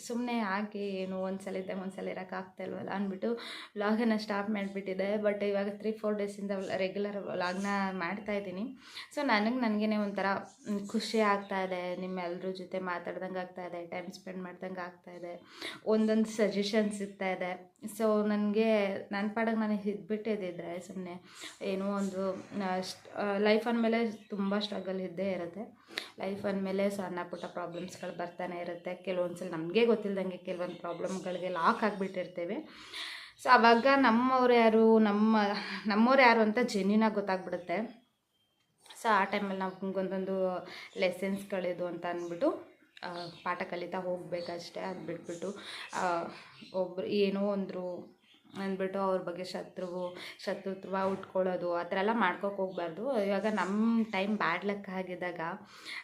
S1: ಸುಮ್ಮನೆ ಹಾಕಿ ಏನು ಒಂದು ಸಲ ಇದ್ದಾಗ ಒಂದು ಸಲ ಇರೋಕ್ಕಾಗ್ತಾ ಇಲ್ವಲ್ಲ ಅಂದ್ಬಿಟ್ಟು ವ್ಲಾಗನ್ನು ಸ್ಟಾಪ್ ಮಾಡಿಬಿಟ್ಟಿದೆ ಬಟ್ ಇವಾಗ ತ್ರೀ ಫೋರ್ ಡೇಸಿಂದ ರೆಗ್ಯುಲರ್ ವ್ಲಾಗ್ನ ಮಾಡ್ತಾ ಇದ್ದೀನಿ. ಸೊ ನನಗೆ ನನಗೇ ಒಂಥರ ಖುಷಿ ಆಗ್ತಾ ಇದೆ. ನಿಮ್ಮೆಲ್ಲರ ಜೊತೆ ಮಾತಾಡ್ದಂಗೆ ಇದೆ ಟೈಮ್ ಸ್ಪೆಂಡ್ ಮಾಡ್ದಂಗೆ ಆಗ್ತಾ ಇದೆ. ಒಂದೊಂದು ಸಜೆಷನ್ ಇದೆ. ಸೊ ನನಗೆ ನನ್ನ ಪಾಡಕ್ಕೆ ನಾನು ಇದ್ಬಿಟ್ಟಿದ್ದಿದ್ರೆ ಸುಮ್ಮನೆ ಏನೋ ಒಂದು ಲೈಫ್ ಅಂದಮೇಲೆ ತುಂಬ ಸ್ಟ್ರಗಲ್ ಇದ್ದೇ ಇರುತ್ತೆ. ಲೈಫ್ ಅಂದಮೇಲೆ ಸಣ್ಣ ಪುಟ್ಟ ಪ್ರಾಬ್ಲಮ್ಸ್ಗಳು ಬರ್ತಾನೆ ಇರುತ್ತೆ. ಕೆಲವೊಂದು ಸಲ ನಮಗೆ ಗೊತ್ತಿಲ್ಲದಂಗೆ ಕೆಲವೊಂದು ಪ್ರಾಬ್ಲಮ್ಗಳಿಗೆ ಲಾಕ್ ಆಗಿಬಿಟ್ಟಿರ್ತೇವೆ. ಸೊ ಆವಾಗ ನಮ್ಮವ್ರು ಯಾರು, ನಮ್ಮ, ನಮ್ಮವ್ರು ಯಾರು ಅಂತ ಜೆನ್ಯೂನಾಗಿ ಗೊತ್ತಾಗ್ಬಿಡುತ್ತೆ. ಸೊ ಆ ಟೈಮಲ್ಲಿ ನಾವು ಒಂದೊಂದು ಲೆಸನ್ಸ್ಗಳಿದು ಅಂತ ಅಂದ್ಬಿಟ್ಟು ಪಾಠ ಕಲಿತಾ ಹೋಗ್ಬೇಕಷ್ಟೇ ಅದು ಬಿಟ್ಬಿಟ್ಟು ಒಬ್ರು ಏನೋ ಒಂದರು ಅಂದ್ಬಿಟ್ಟು ಅವ್ರ ಬಗ್ಗೆ ಶತ್ರುವು, ಶತ್ರುತ್ವ ಉಟ್ಕೊಳ್ಳೋದು, ಆ ಥರ ಎಲ್ಲ ಮಾಡ್ಕೋಕೆ ಹೋಗ್ಬಾರ್ದು. ಇವಾಗ ನಮ್ಮ ಟೈಮ್ ಬ್ಯಾಡ್ ಲಕ್ ಆಗಿದ್ದಾಗ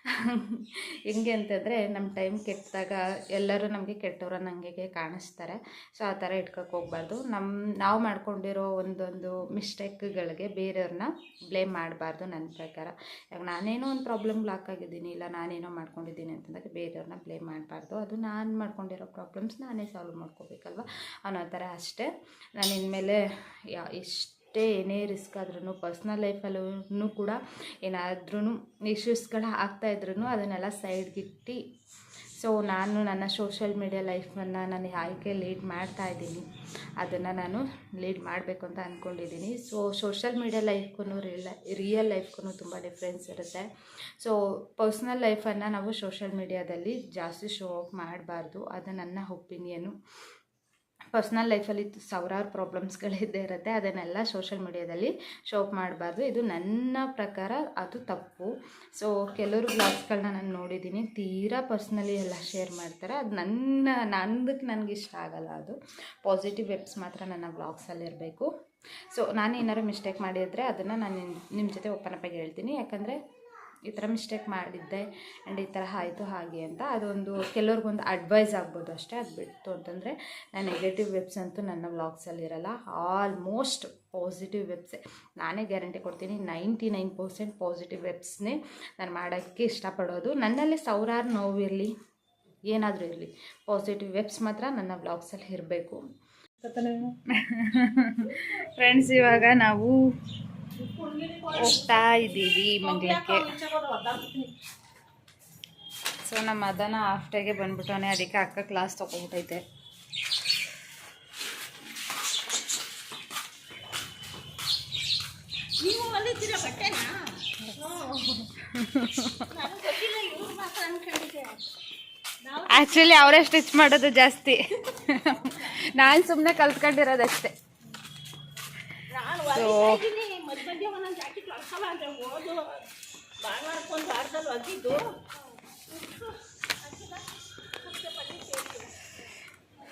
S1: ಹೆಂಗೆ ಅಂತಂದರೆ ನಮ್ಮ ಟೈಮ್ ಕೆಟ್ಟದಾಗ ಎಲ್ಲರೂ ನಮಗೆ ಕೆಟ್ಟವರ ನನಗೆ ಕಾಣಿಸ್ತಾರೆ. ಸೊ ಆ ಥರ ಇಟ್ಕೋಕೆ ಹೋಗ್ಬಾರ್ದು. ನಮ್ಮ ನಾವು ಮಾಡ್ಕೊಂಡಿರೋ ಒಂದೊಂದು ಮಿಸ್ಟೇಕ್ಗಳಿಗೆ ಬೇರೆಯವ್ರನ್ನ ಬ್ಲೇಮ್ ಮಾಡಬಾರ್ದು ನನ್ನ ಪ್ರಕಾರ. ಇವಾಗ ನಾನೇನೋ ಒಂದು ಪ್ರಾಬ್ಲಮ್ ಲಾಕ್ ಆಗಿದ್ದೀನಿ, ಇಲ್ಲ ನಾನೇನೋ ಮಾಡ್ಕೊಂಡಿದ್ದೀನಿ ಅಂತಂದಾಗ ಬೇರೆಯವ್ರನ್ನ ಬ್ಲೇಮ್ ಮಾಡಬಾರ್ದು. ಅದು ನಾನು ಮಾಡ್ಕೊಂಡಿರೋ ಪ್ರಾಬ್ಲಮ್ಸ್ ನಾನೇ ಸಾಲ್ವ್ ಮಾಡ್ಕೋಬೇಕಲ್ವ ಅನ್ನೋ ಥರ ಅಷ್ಟೇ. ನಾನು ಇನ್ಮೇಲೆ, ಯಾ, ಎಷ್ಟೇ ಏನೇ ರಿಸ್ಕ್ ಆದ್ರೂ ಪರ್ಸ್ನಲ್ ಲೈಫಲ್ಲೂ ಕೂಡ ಏನಾದ್ರೂ ಇಶ್ಯೂಸ್ಗಳು ಆಗ್ತಾಯಿದ್ರು ಅದನ್ನೆಲ್ಲ ಸೈಡ್ಗಿಟ್ಟು ಸೊ ನಾನು ನನ್ನ ಸೋಷಿಯಲ್ ಮೀಡಿಯಾ ಲೈಫನ್ನು ನಾನು ಆಯ್ಕೆ ಲೀಡ್ ಮಾಡ್ತಾ ಇದ್ದೀನಿ, ಅದನ್ನು ನಾನು ಲೀಡ್ ಮಾಡಬೇಕು ಅಂತ ಅಂದ್ಕೊಂಡಿದ್ದೀನಿ ಸೊ ಸೋಷಿಯಲ್ ಮೀಡಿಯಾ ಲೈಫ್ಗೂ ರಿಯಲ್ ಲೈಫ್ಗೂ ತುಂಬ ಡಿಫ್ರೆನ್ಸ್ ಇರುತ್ತೆ. ಸೊ ಪರ್ಸ್ನಲ್ ಲೈಫನ್ನು ನಾವು ಸೋಷಿಯಲ್ ಮೀಡಿಯಾದಲ್ಲಿ ಜಾಸ್ತಿ ಶೋ ಆಫ್ ಮಾಡಬಾರ್ದು. ಅದು ನನ್ನ ಒಪಿನಿಯನು ಪರ್ಸ್ನಲ್ ಲೈಫಲ್ಲಿ ಸಾವಿರಾರು ಪ್ರಾಬ್ಲಮ್ಸ್ಗಳಿದ್ದೇ ಇರುತ್ತೆ, ಅದನ್ನೆಲ್ಲ ಸೋಷಲ್ ಮೀಡಿಯಾದಲ್ಲಿ ಶೋಪ್ ಮಾಡಬಾರ್ದು. ಇದು ನನ್ನ ಪ್ರಕಾರ ಅದು ತಪ್ಪು. ಸೊ ಕೆಲವರು ಬ್ಲಾಗ್ಸ್ಗಳನ್ನ ನಾನು ನೋಡಿದ್ದೀನಿ, ತೀರಾ ಪರ್ಸ್ನಲಿ ಎಲ್ಲ ಶೇರ್ ಮಾಡ್ತಾರೆ. ಅದು ನನ್ನ ನಂದಕ್ಕೆ ನನಗೆ ಇಷ್ಟ ಆಗಲ್ಲ ಅದು. ಪಾಸಿಟಿವ್ ವೆಬ್ಸ್ ಮಾತ್ರ ನನ್ನ ಬ್ಲಾಗ್ಸಲ್ಲಿ ಇರಬೇಕು. ಸೊ ನಾನು ಏನಾದ್ರು ಮಿಸ್ಟೇಕ್ ಮಾಡಿದರೆ ಅದನ್ನು ನಾನು ನಿಮ್ಮ ಜೊತೆ ಓಪನ್ ಅಪ್ಪಾಗಿ ಹೇಳ್ತೀನಿ. ಯಾಕಂದರೆ ಈ ಥರ ಮಿಸ್ಟೇಕ್ ಮಾಡಿದ್ದೆ ಆ್ಯಂಡ್ ಈ ಥರ ಆಯಿತು ಹಾಗೆ ಅಂತ. ಅದೊಂದು ಕೆಲವ್ರಿಗೊಂದು ಅಡ್ವೈಸ್ ಆಗ್ಬೋದು ಅಷ್ಟೇ, ಅದು ಬಿಟ್ಟು ಅಂತಂದರೆ ನಾನು ನೆಗೆಟಿವ್ ವೆಬ್ಸ್ ಅಂತೂ ನನ್ನ ವ್ಲಾಗ್ಸಲ್ಲಿ ಇರಲ್ಲ ಆಲ್ಮೋಸ್ಟ್ ಪಾಸಿಟಿವ್ ವೆಬ್ಸೇ ನಾನೇ ಗ್ಯಾರಂಟಿ ಕೊಡ್ತೀನಿ ನೈಂಟಿ ನೈನ್ ಪರ್ಸೆಂಟ್ ಪಾಸಿಟಿವ್ ವೆಬ್ಸ್ನೇ ನಾನು ಮಾಡೋಕ್ಕೆ ಇಷ್ಟಪಡೋದು. ನನ್ನಲ್ಲಿ ಸಾವಿರಾರು ನೋವಿರಲಿ ಏನಾದರೂ ಇರಲಿ ಪಾಸಿಟಿವ್ ವೆಬ್ಸ್ ಮಾತ್ರ ನನ್ನ ವ್ಲಾಗ್ಸಲ್ಲಿ ಇರಬೇಕು. ಫ್ರೆಂಡ್ಸ್ ಇವಾಗ ನಾವು ಹೋಗ್ತಾ ಇದ್ದೀವಿ ಮಂಗಳಕ್ಕೆ ಸೊ ನಮ್ಮ ಅದನ್ನ ಹಾಫ್ ಡೇಗೆ ಬಂದ್ಬಿಟ್ಟವನೇ ಅದಕ್ಕೆ ಅಕ್ಕ ಕ್ಲಾಸ್ ತೊಗೊಬಿಟ್ಟೈತೆ.
S2: ನಾವು
S1: ಆ್ಯಕ್ಚುಲಿ ಅವರೇ ಸ್ಟಿಚ್ ಮಾಡೋದು ಜಾಸ್ತಿ. ನಾನು ಸುಮ್ಮನೆ ಕಲ್ತ್ಕೊಂಡಿರೋದಷ್ಟೇ.
S2: ನಾನು ಮಧ್ಯ ಒಂದೊಂದು ಜಾಕೆಟ್ ಹೊಲ್ಸಲ್ಲ ಅಂದರೆ ಓದು. ಭಾನುವಾರಕ್ಕೊಂದು ವಾರದಲ್ಲಿ ಒಗ್ಗಿದ್ದು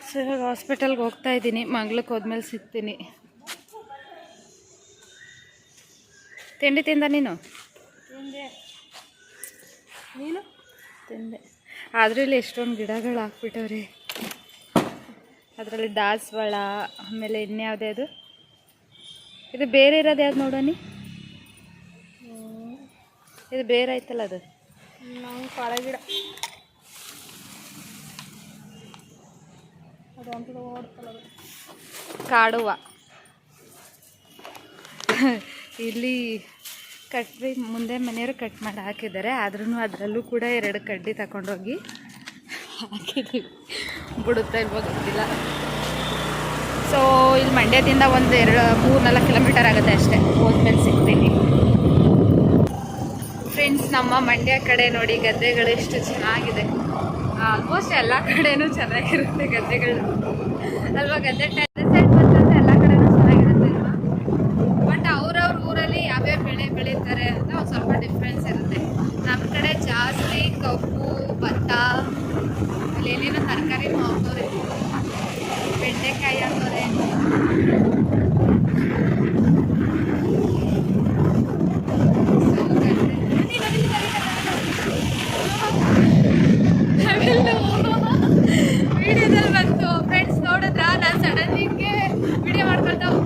S1: ಸೊ ಇವಾಗ ಹಾಸ್ಪಿಟಲ್ಗೆ ಹೋಗ್ತಾ ಇದ್ದೀನಿ. ಮಂಗ್ಳಕ್ಕೆ ಹೋದ್ಮೇಲೆ ಸಿಗ್ತೀನಿ. ತಿಂಡಿ ತಿಂದ ನೀನು?
S2: ನೀನು?
S1: ತಿಂದೆ. ಆದ್ರೂ ಇಲ್ಲಿ ಎಷ್ಟೊಂದು ಗಿಡಗಳು ಹಾಕ್ಬಿಟ್ಟವ್ರಿ. ಅದರಲ್ಲಿ ದಾಸವಾಳ ಆಮೇಲೆ ಇನ್ಯಾವುದೇ ಅದು? ಇದು ಬೇರೆ ಇರೋದು ಯಾವ್ದು ನೋಡೋನಿ ಇದು ಬೇರೆ ಆಯ್ತಲ್ಲ ಅದು.
S2: ನಾವು ಕಾಳ ಗಿಡ. ಅದು ಅಂತ ಓಡ್ತಲ್ಲ
S1: ಕಾಡುವ. ಇಲ್ಲಿ ಕಟ್ಟಿ ಮುಂದೆ ಮನೆಯವರು ಕಟ್ ಮಾಡಿ ಹಾಕಿದ್ದಾರೆ. ಆದ್ರೂ ಅದರಲ್ಲೂ ಕೂಡ ಎರಡು ಕಡ್ಡಿ ತಗೊಂಡೋಗಿ ಹಾಕಿದ್ದೀವಿ. ಬಿಡುತ್ತಾ ಇಲ್ವೋ ಗೊತ್ತಿಲ್ಲ. ಸೊ ಇಲ್ಲಿ ಮಂಡ್ಯದಿಂದ ಒಂದು ಎರಡು, ಮೂರು, ನಾಲ್ಕು ಕಿಲೋಮೀಟರ್ ಆಗುತ್ತೆ ಅಷ್ಟೇ. ಹೋದ್ಮೇಲೆ ಸಿಗ್ತೀನಿ. ಫ್ರೆಂಡ್ಸ್ ನಮ್ಮ ಮಂಡ್ಯ ಕಡೆ ನೋಡಿ ಗದ್ದೆಗಳು ಎಷ್ಟು ಚೆನ್ನಾಗಿದೆ. ಆಲ್ಮೋಸ್ಟ್ ಎಲ್ಲ ಕಡೆನೂ ಚೆನ್ನಾಗಿರುತ್ತೆ ಗದ್ದೆಗಳು. ಅಲ್ವಾ ಗದ್ದೆ ಸೈಡ್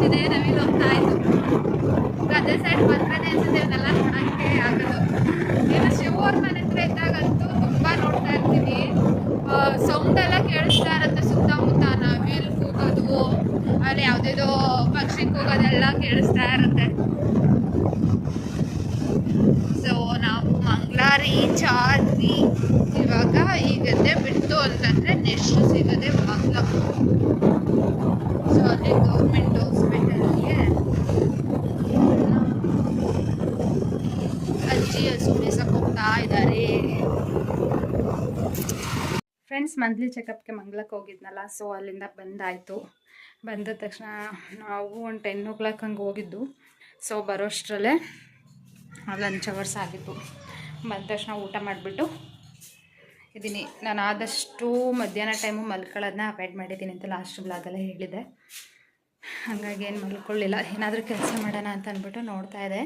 S1: ಹೋಗ್ತಿದೆ ನವಿಲು ಹೋಗ್ತಾ ಇತ್ತು ಅದೇ ಸೈಡ್ ಬರ್ತಾನೆ ಅನ್ಸುತ್ತೆ ಇವನ್ನೆಲ್ಲ ನೋಡೋಕ್ಕೆ ಆಗೋದು ಇನ್ನು ಶಿವ ಅವ್ರ ಮನೆ ಹತ್ರ ಇದ್ದಾಗಂತೂ ತುಂಬ ನೋಡ್ತಾ ಇರ್ತೀವಿ. ಸೌಂಡ್ ಎಲ್ಲ ಕೇಳಿಸ್ತಾ ಇರುತ್ತೆ ಸುತ್ತಮುತ್ತ. ನವಿಲು ಕೂಗೋದು, ಅಲ್ಲಿ ಯಾವುದೇದೋ ಪಕ್ಷಿ ಕೂಗೋದೆಲ್ಲ ಕೇಳಿಸ್ತಾ ಇರುತ್ತೆ. ಮಂತ್ಲಿ ಚೆಕಪ್ಗೆ ಮಂಗ್ಲಕ್ಕೆ ಹೋಗಿದ್ನಲ್ಲ ಸೊ ಅಲ್ಲಿಂದ ಬಂದಾಯಿತು. ಬಂದ ತಕ್ಷಣ ನಾವು ಒಂದು ಟೆನ್ ಓ ಕ್ಲಾಕ್ ಹಂಗೆ ಹೋಗಿದ್ದು. ಸೊ ಬರೋಷ್ಟರಲ್ಲೇ ಲಂಚ್ ಅವರ್ಸ್ ಆಗಿತ್ತು. ಬಂದ ತಕ್ಷಣ ಊಟ ಮಾಡಿಬಿಟ್ಟು ಇದ್ದೀನಿ ನಾನು ಆದಷ್ಟು ಮಧ್ಯಾಹ್ನ ಟೈಮು ಮಲ್ಕೊಳ್ಳೋದನ್ನ ಅವಾಯ್ಡ್ ಮಾಡಿದ್ದೀನಿ ಅಂತ ಲಾಸ್ಟ್ ಬ್ಲಾಗಲ್ಲೇ ಹೇಳಿದೆ. ಹಾಗಾಗಿ ಏನು ಮಲ್ಕೊಳ್ಳಿಲ್ಲ. ಏನಾದರೂ ಕೆಲಸ ಮಾಡೋಣ ಅಂತ ಅಂದ್ಬಿಟ್ಟು ನೋಡ್ತಾ ಇದೆ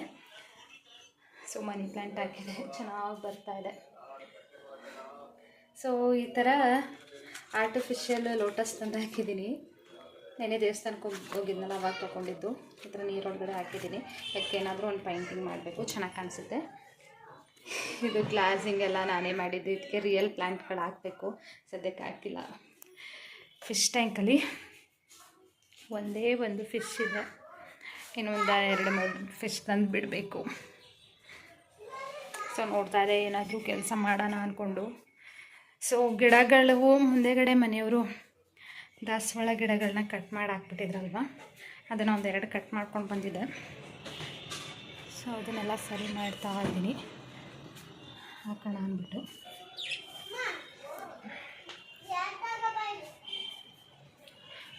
S1: ಸೊ ಮನಿ ಪ್ಲ್ಯಾಂಟ್ ಹಾಕಿದೆ ಚೆನ್ನಾಗಿ ಬರ್ತಾ ಇದೆ. ಸೊ ಈ ಥರ ಆರ್ಟಿಫಿಷಿಯಲ್ ಲೋಟಸ್ ತಂದು ಹಾಕಿದ್ದೀನಿ. ನೆನೆ ದೇವಸ್ಥಾನಕ್ಕೆ ಹೋಗಿ, ಹೋಗಿದ್ನಲ್ಲ, ಅವಾಗ ತೊಗೊಂಡಿದ್ದು. ಈ ಥರ ನೀರೊಳಗಡೆ ಹಾಕಿದ್ದೀನಿ. ಯಾಕೆ ಏನಾದರೂ ಒಂದು ಪೈಂಟಿಂಗ್ ಮಾಡಬೇಕು. ಚೆನ್ನಾಗಿ ಕಾಣಿಸುತ್ತೆ. ಇದು ಗ್ಲಾಸಿಂಗ್ ಎಲ್ಲ ನಾನೇ ಮಾಡಿದ್ದು. ಇದಕ್ಕೆ ರಿಯಲ್ ಪ್ಲ್ಯಾಂಟ್ಗಳು ಹಾಕಬೇಕು. ಸದ್ಯಕ್ಕೆ ಹಾಕಿಲ್ಲ. ಫಿಶ್ ಟ್ಯಾಂಕಲ್ಲಿ ಒಂದೇ ಒಂದು ಫಿಶ್ ಇದೆ. ಇನ್ನೊಂದು ಎರಡು ಮೂರು ಫಿಶ್ ತಂದು ಬಿಡಬೇಕು. ಸೊ ನೋಡ್ತಾ ಇದೆ ಏನಾದರೂ ಕೆಲಸ ಮಾಡೋಣ ಅಂದ್ಕೊಂಡು ಸೊ ಗಿಡಗಳು, ಮುಂದೆಗಡೆ ಮನೆಯವರು ದಾಸವಾಳ ಗಿಡಗಳನ್ನ ಕಟ್ ಮಾಡಿ ಹಾಕ್ಬಿಟ್ಟಿದ್ರಲ್ವ? ಅದನ್ನು ಒಂದೆರಡು ಕಟ್ ಮಾಡ್ಕೊಂಡು ಬಂದಿದ್ದೆ ಸೊ ಅದನ್ನೆಲ್ಲ ಸರಿ ಮಾಡ್ತಾ ಇದ್ದೀನಿ. ಹಾಕೋಣ ಅಂದ್ಬಿಟ್ಟು.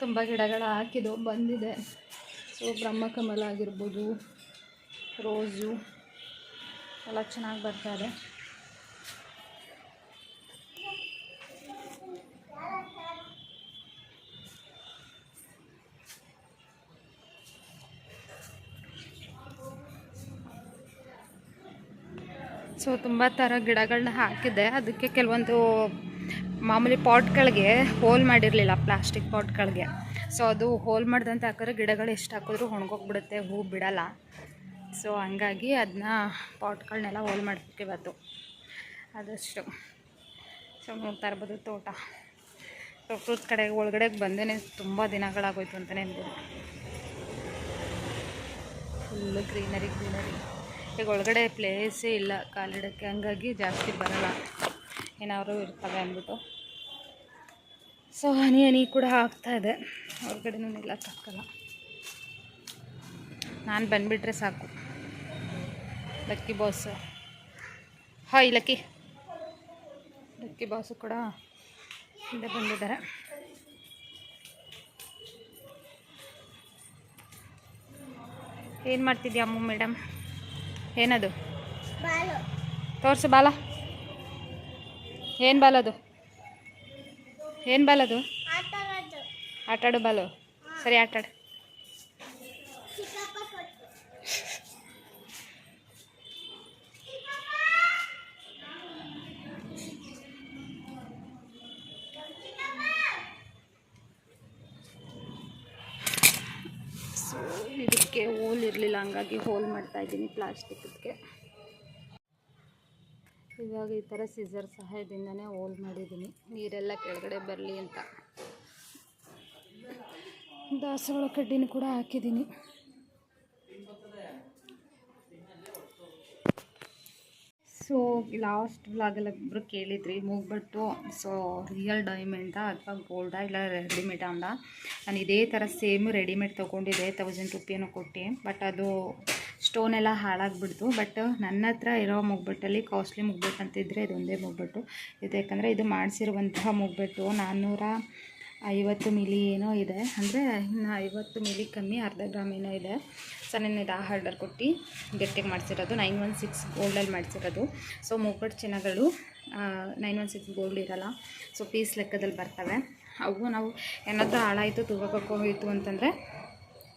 S1: ತುಂಬ ಗಿಡಗಳು ಹಾಕಿದ್ದು, ಬಂದಿದೆ. ಸೊ ಬ್ರಹ್ಮಕಮಲ ಆಗಿರ್ಬೋದು, ರೋಸು, ಎಲ್ಲ ಚೆನ್ನಾಗಿ ಬರ್ತಾ ಇದೆ. ಸೊ ತುಂಬ ಥರ ಗಿಡಗಳನ್ನ ಹಾಕಿದ್ದೆ ಅದಕ್ಕೆ ಕೆಲವೊಂದು ಮಾಮೂಲಿ ಪಾಟ್ಗಳಿಗೆ ಹೋಲ್ ಮಾಡಿರಲಿಲ್ಲ, ಪ್ಲಾಸ್ಟಿಕ್ ಪಾಟ್ಗಳಿಗೆ. ಸೊ ಅದು ಹೋಲ್ ಮಾಡ್ದಂತೆ ಹಾಕಿದ್ರೆ ಗಿಡಗಳು ಎಷ್ಟು ಹಾಕಿದ್ರೂ ಒಣಗೋಗ್ಬಿಡುತ್ತೆ, ಹೂ ಬಿಡಲ್ಲ. ಸೊ ಹಂಗಾಗಿ ಅದನ್ನ ಪಾಟ್ಗಳನ್ನೆಲ್ಲ ಹೋಲ್ ಮಾಡ್ಬೇಕು ಅದು ಅದಷ್ಟು. ಸೊ ನೋಡ್ತಾ ಇರ್ಬೋದು ತೋಟ. ಪ್ರಕೃತಿ ಕಡೆ ಒಳಗಡೆಗೆ ಬಂದೇ ತುಂಬ ದಿನಗಳಾಗೋಯ್ತು ಅಂತಲೇ ಹೇಳ್ಬೋದು. ಫುಲ್ಲು ಗ್ರೀನರಿ ಗ್ರೀನರಿ ಈಗ ಒಳಗಡೆ ಪ್ಲೇಸೇ ಇಲ್ಲ ಕಾಲಿಡೋಕ್ಕೆ ಹಂಗಾಗಿ ಜಾಸ್ತಿ ಬರಲ್ಲ. ಏನಾದರೂ ಇರ್ತವೆ ಅಂದ್ಬಿಟ್ಟು. ಸೊ ಹನಿ ಹನಿ ಕೂಡ ಆಗ್ತಾ ಇದೆ. ಹೊರಗಡೆನೂ ನಿಲ್ಲಕ್ಕಾಗಲ್ಲ ನಾನು ಬಂದುಬಿಟ್ರೆ ಸಾಕು. Lucky boss hi lucky lucky boss ಕೂಡ ಹಿಂದೆ ಬಂದಿದ್ದಾರೆ. ಏನು ಮಾಡ್ತಿದ್ಯಾ ಅಮ್ಮ ಮೇಡಮ್ ಏನದು? ತೋರಿಸು ಬಾಲ. ಏನು ಬಾಲದು? ಏನು ಬಾಲದು? ಆಟಾಡು ಬಾಲು. ಸರಿ ಆಟಾಡು ಹಂಗಾಗಿ ಹೋಲ್ ಮಾಡ್ತಾ ಇದ್ದೀನಿ ಪ್ಲಾಸ್ಟಿಕ್ಗೆ. ಇವಾಗ ಈ ಥರ ಸಿಸರ್ ಸಹಾಯದಿಂದನೇ ಹೋಲ್ ಮಾಡಿದ್ದೀನಿ. ನೀರೆಲ್ಲ ಕೆಳಗಡೆ ಬರಲಿ ಅಂತ. ದಾಸವಾಳ ಕಡ್ಡಿನೂ ಕೂಡ ಹಾಕಿದ್ದೀನಿ. ಸೊ ಲಾಸ್ಟ್ ವ್ಲಾಗಲ್ಲಿ ಒಬ್ಬರು ಕೇಳಿದ್ರಿ ಮೂಗ್ಬಿಟ್ಟು ಸೊ ರಿಯಲ್ ಡೈಮಂಡಾ ಅಥವಾ ಗೋಲ್ಡಾ ಇಲ್ಲ ರೆಡಿಮೇಡಾ ಅಂದ. ನಾನು ಇದೇ ಥರ ಸೇಮ್ ರೆಡಿಮೇಡ್ ತೊಗೊಂಡಿದ್ದೆ ತೌಸಂಡ್ ರುಪಿಯನ್ನು ಕೊಟ್ಟು. ಬಟ್ ಅದು ಸ್ಟೋನ್ ಎಲ್ಲ ಹಾಳಾಗ್ಬಿಡ್ತು. ಬಟ್ ನನ್ನ ಹತ್ರ ಇರೋ ಮುಗ್ಬಿಟ್ಟಲ್ಲಿ ಕಾಸ್ಟ್ಲಿ ಮುಗ್ಬಿಟ್ಟು ಅಂತಿದ್ರೆ ಇದೊಂದೇ ಮುಗ್ಬಿಟ್ಟು ಇದು ಯಾಕಂದರೆ ಇದು ಮಾಡಿಸಿರುವಂತಹ ಮುಗ್ಬಿಟ್ಟು ನಾನ್ನೂರ ಐವತ್ತು ಮಿಲಿ ಏನೋ ಇದೆ. ಅಂದರೆ ಇನ್ನು ಐವತ್ತು ಮಿಲಿ ಕಮ್ಮಿ ಅರ್ಧ ಗ್ರಾಮ್ ಏನೋ ಇದೆ. ಸೊ ನಾನು ಇದು ಆ ಆರ್ಡರ್ ಕೊಟ್ಟು ಗಟ್ಟಿಗೆ ಮಾಡಿಸಿರೋದು. ನೈನ್ ಒನ್ ಸಿಕ್ಸ್ ಗೋಲ್ಡಲ್ಲಿ ಮಾಡಿಸಿರೋದು. ಸೊ ಮೂಕಟ್ಟು ಚಿನ್ನಗಳು ನೈನ್ ಒನ್ ಸಿಕ್ಸ್ ಗೋಲ್ಡ್ ಇರಲ್ಲ. ಸೊ ಪೀಸ್ ಲೆಕ್ಕದಲ್ಲಿ ಬರ್ತವೆ. ಅವು ನಾವು ಏನಾದರೂ ಹಾಳಾಯಿತು ತಗೋಬೇಕು ಹೋಯಿತು ಅಂತಂದರೆ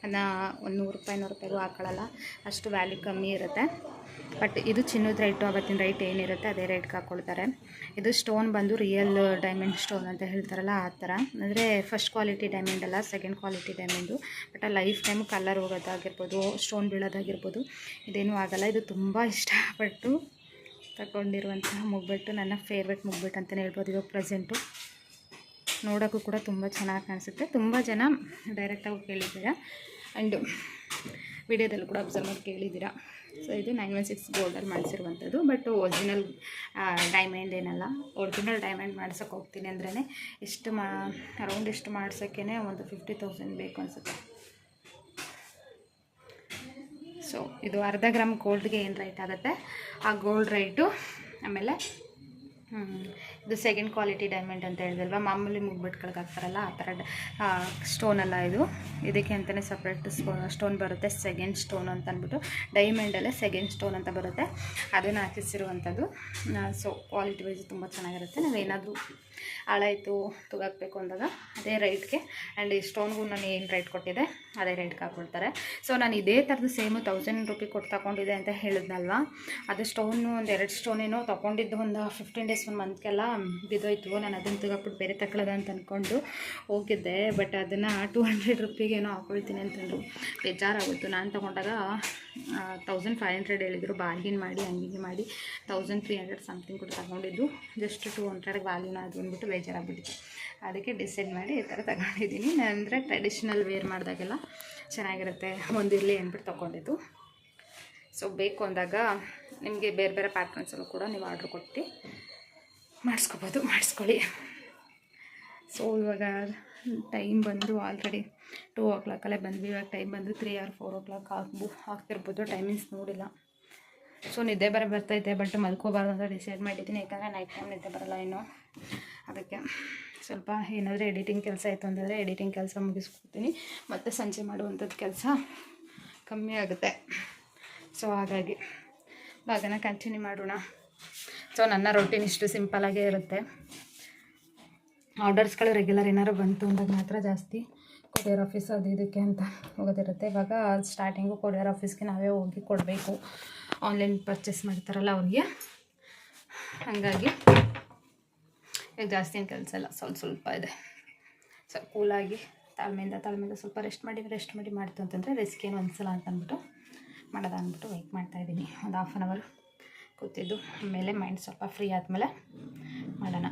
S1: ಅದನ್ನ ಒಂದು ನೂರು ರೂಪಾಯಿ ನೂರು ರೂಪಾಯಿಗೂ ಹಾಕೊಳ್ಳಲ್ಲ ಅಷ್ಟು ವ್ಯಾಲ್ಯೂ ಕಮ್ಮಿ ಇರುತ್ತೆ. ಬಟ್ ಇದು ಚಿನ್ನದ ರೇಟು ಅವತ್ತಿನ ರೈಟ್ ಏನಿರುತ್ತೆ ಅದೇ ರೇಟ್ಗೆ ಹಾಕ್ಕೊಳ್ತಾರೆ ಇದು ಸ್ಟೋನ್ ಬಂದು ರಿಯಲ್ ಡೈಮಂಡ್ ಸ್ಟೋನ್ ಅಂತ ಹೇಳ್ತಾರಲ್ಲ ಆ ಥರ ಅಂದರೆ ಫಸ್ಟ್ ಕ್ವಾಲಿಟಿ ಡೈಮಂಡ್ ಅಲ್ಲ ಸೆಕೆಂಡ್ ಕ್ವಾಲಿಟಿ ಡೈಮಂಡು ಬಟ್ ಆ ಲೈಫ್ ಟೈಮ್ ಕಲರ್ ಹೋಗೋದಾಗಿರ್ಬೋದು ಸ್ಟೋನ್ ಬೀಳೋದಾಗಿರ್ಬೋದು, ಇದೇನೂ ಆಗಲ್ಲ. ಇದು ತುಂಬ ಇಷ್ಟಪಟ್ಟು ತಗೊಂಡಿರುವಂತಹ ಮುಗ್ಬೆಟ್ಟು, ನನ್ನ ಫೇವ್ರೆಟ್ ಮುಗ್ಬೆಟ್ಟು ಅಂತಲೇ ಹೇಳ್ಬೋದು ಇವಾಗ ಪ್ರೆಸೆಂಟು ನೋಡೋಕ್ಕೂ ಕೂಡ ತುಂಬ ಚೆನ್ನಾಗಿ ಕಾಣಿಸುತ್ತೆ. ತುಂಬ ಜನ ಡೈರೆಕ್ಟಾಗಿ ಕೇಳಿದ್ದೀರಾ? ಆ್ಯಂಡ್ ವಿಡಿಯೋದಲ್ಲೂ ಕೂಡ ಅಬ್ಸರ್ವ್ ಮಾಡಿ ಕೇಳಿದ್ದೀರಾ? ಸೊ ಇದು ನೈನ್ ಒನ್ ಸಿಕ್ಸ್ ಗೋಲ್ಡಲ್ಲಿ ಮಾಡಿಸಿರುವಂಥದ್ದು. ಬಟ್ ಒರಿಜಿನಲ್ ಡೈಮಂಡ್ ಏನಲ್ಲ. ಒರಿಜಿನಲ್ ಡೈಮಂಡ್ ಮಾಡ್ಸೋಕೆ ಹೋಗ್ತೀನಿ ಅಂದ್ರೇ ಇಷ್ಟು ಮಾ ಅರೌಂಡ್ ಇಷ್ಟು ಮಾಡ್ಸೋಕ್ಕೇ ಒಂದು ಫಿಫ್ಟಿ ತೌಸಂಡ್ ಬೇಕು ಅನ್ಸುತ್ತೆ. ಸೊ ಇದು ಅರ್ಧ ಗ್ರಾಮ್ ಗೋಲ್ಡ್ಗೆ ಏನು ರೇಟ್ ಆಗುತ್ತೆ? ಆ ಗೋಲ್ಡ್ ರೇಟು ಆಮೇಲೆ ಇದು ಸೆಕೆಂಡ್ ಕ್ವಾಲಿಟಿ ಡೈಮಂಡ್ ಅಂತ ಹೇಳಿದಲ್ವ ಮಾಮೂಲಿ ಮುಗ್ಬಿಟ್ಗಳಿಗೆ ಹಾಕ್ತಾರಲ್ಲ, ಆ ಥರ ಸ್ಟೋನ್ ಅಲ್ಲ ಇದು. ಇದಕ್ಕೆ ಅಂತಲೇ ಸಪ್ರೇಟ್ ಸ್ಟೋನ್ ಬರುತ್ತೆ ಸೆಕೆಂಡ್ ಸ್ಟೋನ್ ಅಂತ ಅಂದ್ಬಿಟ್ಟು ಡೈಮಂಡಲ್ಲೇ ಸೆಕೆಂಡ್ ಸ್ಟೋನ್ ಅಂತ ಬರುತ್ತೆ. ಅದನ್ನು ಹಾಕಿಸಿರುವಂಥದ್ದು. ಸೊ ಕ್ವಾಲಿಟಿ ವೈಸ್ ತುಂಬ ಚೆನ್ನಾಗಿರುತ್ತೆ. ನಾವೇನಾದರೂ ಹಾಳಾಯಿತು, ತುಗಾಕಬೇಕು ಅಂದಾಗ ಅದೇ ರೈಟ್ಗೆ. ಆ್ಯಂಡ್ ಈ ಸ್ಟೋನ್ಗೂ ನಾನು ಏನು ರೈಟ್ ಕೊಟ್ಟಿದೆ ಅದೇ ರೈಟ್ಗೆ ಹಾಕ್ಕೊಳ್ತಾರೆ ಸೊ ನಾನು ಇದೇ ಥರದ ಸೇಮು ತೌಸಂಡ್ ರುಪಿ ಕೊಟ್ಟು ತಗೊಂಡಿದ್ದೆ ಅಂತ ಹೇಳಿದ್ನಲ್ವ? ಅದು ಸ್ಟೋನು ಒಂದು ಎರಡು ಸ್ಟೋನ್ ಏನೋ ತೊಗೊಂಡಿದ್ದು ಒಂದು ಫಿಫ್ಟೀನ್ ಡೇಸ್ ಒಂದು ಮಂತ್ಗೆಲ್ಲ ಬಿದ್ದೋಯ್ತು. ನಾನು ಅದನ್ನು ತೂಗಾಕ್ಬಿಟ್ಟು ಬೇರೆ ತಕ್ಕಳದ ಅಂತ ಅಂದ್ಕೊಂಡು ಹೋಗಿದ್ದೆ. ಬಟ್ ಅದನ್ನು ಟೂ ಹಂಡ್ರೆಡ್ ರುಪಿಗೇನೋ ಹಾಕ್ಕೊಳ್ತೀನಿ ಅಂತಂದು ಬೇಜಾರಾಗೋಯ್ತು. ನಾನು ತೊಗೊಂಡಾಗ ತೌಸಂಡ್ ಫೈವ್ ಹಂಡ್ರೆಡ್ ಹೇಳಿದರು ಬಾರ್ಗಿನ್ ಮಾಡಿ, ಹಂಗಿಂಗೆ ಮಾಡಿ ತೌಸಂಡ್ ತ್ರೀ ಹಂಡ್ರೆಡ್ ಸಮಥಿಂಗ್ ಕೂಡ ತಗೊಂಡಿದ್ದು. ಜಸ್ಟ್ ಟು ಹಂಡ್ರೆಡ್ಗೆ ವ್ಯಾಲ್ಯೂನ ಅದು ಅಂದ್ಬಿಟ್ಟು ಬೇಜಾರಾಗ್ಬಿಟ್ಟಿತ್ತು. ಅದಕ್ಕೆ ಡಿಸೈಡ್ ಮಾಡಿ ಈ ಥರ ತಗೊಂಡಿದ್ದೀನಿ. ಅಂದರೆ ಟ್ರೆಡಿಷ್ನಲ್ ವೇರ್ ಮಾಡಿದಾಗೆಲ್ಲ ಚೆನ್ನಾಗಿರುತ್ತೆ. ಒಂದಿರಲಿ ಅಂದ್ಬಿಟ್ಟು ತೊಗೊಂಡಿದ್ದು. ಸೊ ಬೇಕು ಅಂದಾಗ ನಿಮಗೆ ಬೇರೆ ಬೇರೆ ಪ್ಯಾಟ್ರನ್ಸಲ್ಲೂ ಕೂಡ ನೀವು ಆರ್ಡ್ರ್ ಕೊಟ್ಟು ಮಾಡಿಸ್ಕೋಬೋದು, ಮಾಡಿಸ್ಕೊಳ್ಳಿ. ಸೊ ಇವಾಗ ಟೈಮ್ ಬಂದು ಆಲ್ರೆಡಿ ಟೂ ಓ ಕ್ಲಾಕಲ್ಲೇ ಬಂದ್ವಿ. ಇವಾಗ ಟೈಮ್ ಬಂದು three or four o'clock ಆಗ್ಬೋ ಆಗ್ತಿರ್ಬೋದು. ಟೈಮಿಂಗ್ಸ್ ನೋಡಿಲ್ಲ. ಸೊ ನಿದ್ದೆ ಬರ ಬರ್ತೈತೆ, ಬಟ್ ಮಲ್ಕೋಬಾರ್ದು ಅಂತ ಡಿಸೈಡ್ ಮಾಡಿದ್ದೀನಿ. ಯಾಕಂದರೆ ನೈಟ್ ಟೈಮ್ ನಿದ್ದೆ ಬರಲ್ಲ ಇನ್ನು. ಅದಕ್ಕೆ ಸ್ವಲ್ಪ ಏನಾದರೂ ಎಡಿಟಿಂಗ್ ಕೆಲಸ ಆಯಿತು ಅಂತಂದರೆ ಎಡಿಟಿಂಗ್ ಕೆಲಸ ಮುಗಿಸ್ಕೊಡ್ತೀನಿ. ಮತ್ತು ಸಂಜೆ ಮಾಡುವಂಥದ್ದು ಕೆಲಸ ಕಮ್ಮಿ ಆಗುತ್ತೆ. ಸೊ ಹಾಗಾಗಿ ಭಾಗನ ಕಂಟಿನ್ಯೂ ಮಾಡೋಣ. ಸೊ ನನ್ನ ರೊಟೀನ್ ಇಷ್ಟು ಸಿಂಪಲಾಗೇ ಇರುತ್ತೆ. ಆರ್ಡರ್ಸ್ಗಳು ರೆಗ್ಯುಲರ್ ಏನಾದ್ರು ಬಂತು ಅಂದಾಗ ಮಾತ್ರ ಜಾಸ್ತಿ. ಕೊರಿಯರ್ ಆಫೀಸ್ ಅದು ಇದಕ್ಕೆ ಅಂತ ಹೋಗೋದಿರುತ್ತೆ. ಇವಾಗ ಸ್ಟಾರ್ಟಿಂಗು ಕೊರಿಯರ್ ಆಫೀಸ್ಗೆ ನಾವೇ ಹೋಗಿ ಕೊಡಬೇಕು. ಆನ್ಲೈನ್ ಪರ್ಚೇಸ್ ಮಾಡ್ತಾರಲ್ಲ ಅವ್ರಿಗೆ. ಹಾಗಾಗಿ ಜಾಸ್ತಿ ಏನು ಕೆಲಸ ಇಲ್ಲ. ಸ್ವಲ್ಪ ಸ್ವಲ್ಪ ಇದೆ. ಸ್ವಲ್ಪ ಕೂಲಾಗಿ ತಾಳ್ಮೆಯಿಂದ ತಾಳ್ಮೆಯಿಂದ ಸ್ವಲ್ಪ ರೆಸ್ಟ್ ಮಾಡಿ ರೆಸ್ಟ್ ಮಾಡಿ ಮಾಡ್ತು ಅಂತಂದರೆ ರಿಸ್ಕ್ ಏನು ಅನಿಸಲ್ಲ ಅಂತ ಅಂದ್ಬಿಟ್ಟು ಮಾಡೋದ ಅಂದ್ಬಿಟ್ಟು ವೆಯ್ಟ್ ಮಾಡ್ತಾಯಿದ್ದೀನಿ ಒಂದು ಹಾಫ್ ಆನ್ ಅವರ್ ಕೂತಿದ್ದು. ಆಮೇಲೆ ಮೈಂಡ್ ಸ್ವಲ್ಪ ಫ್ರೀ ಆದಮೇಲೆ ಮಾಡೋಣ.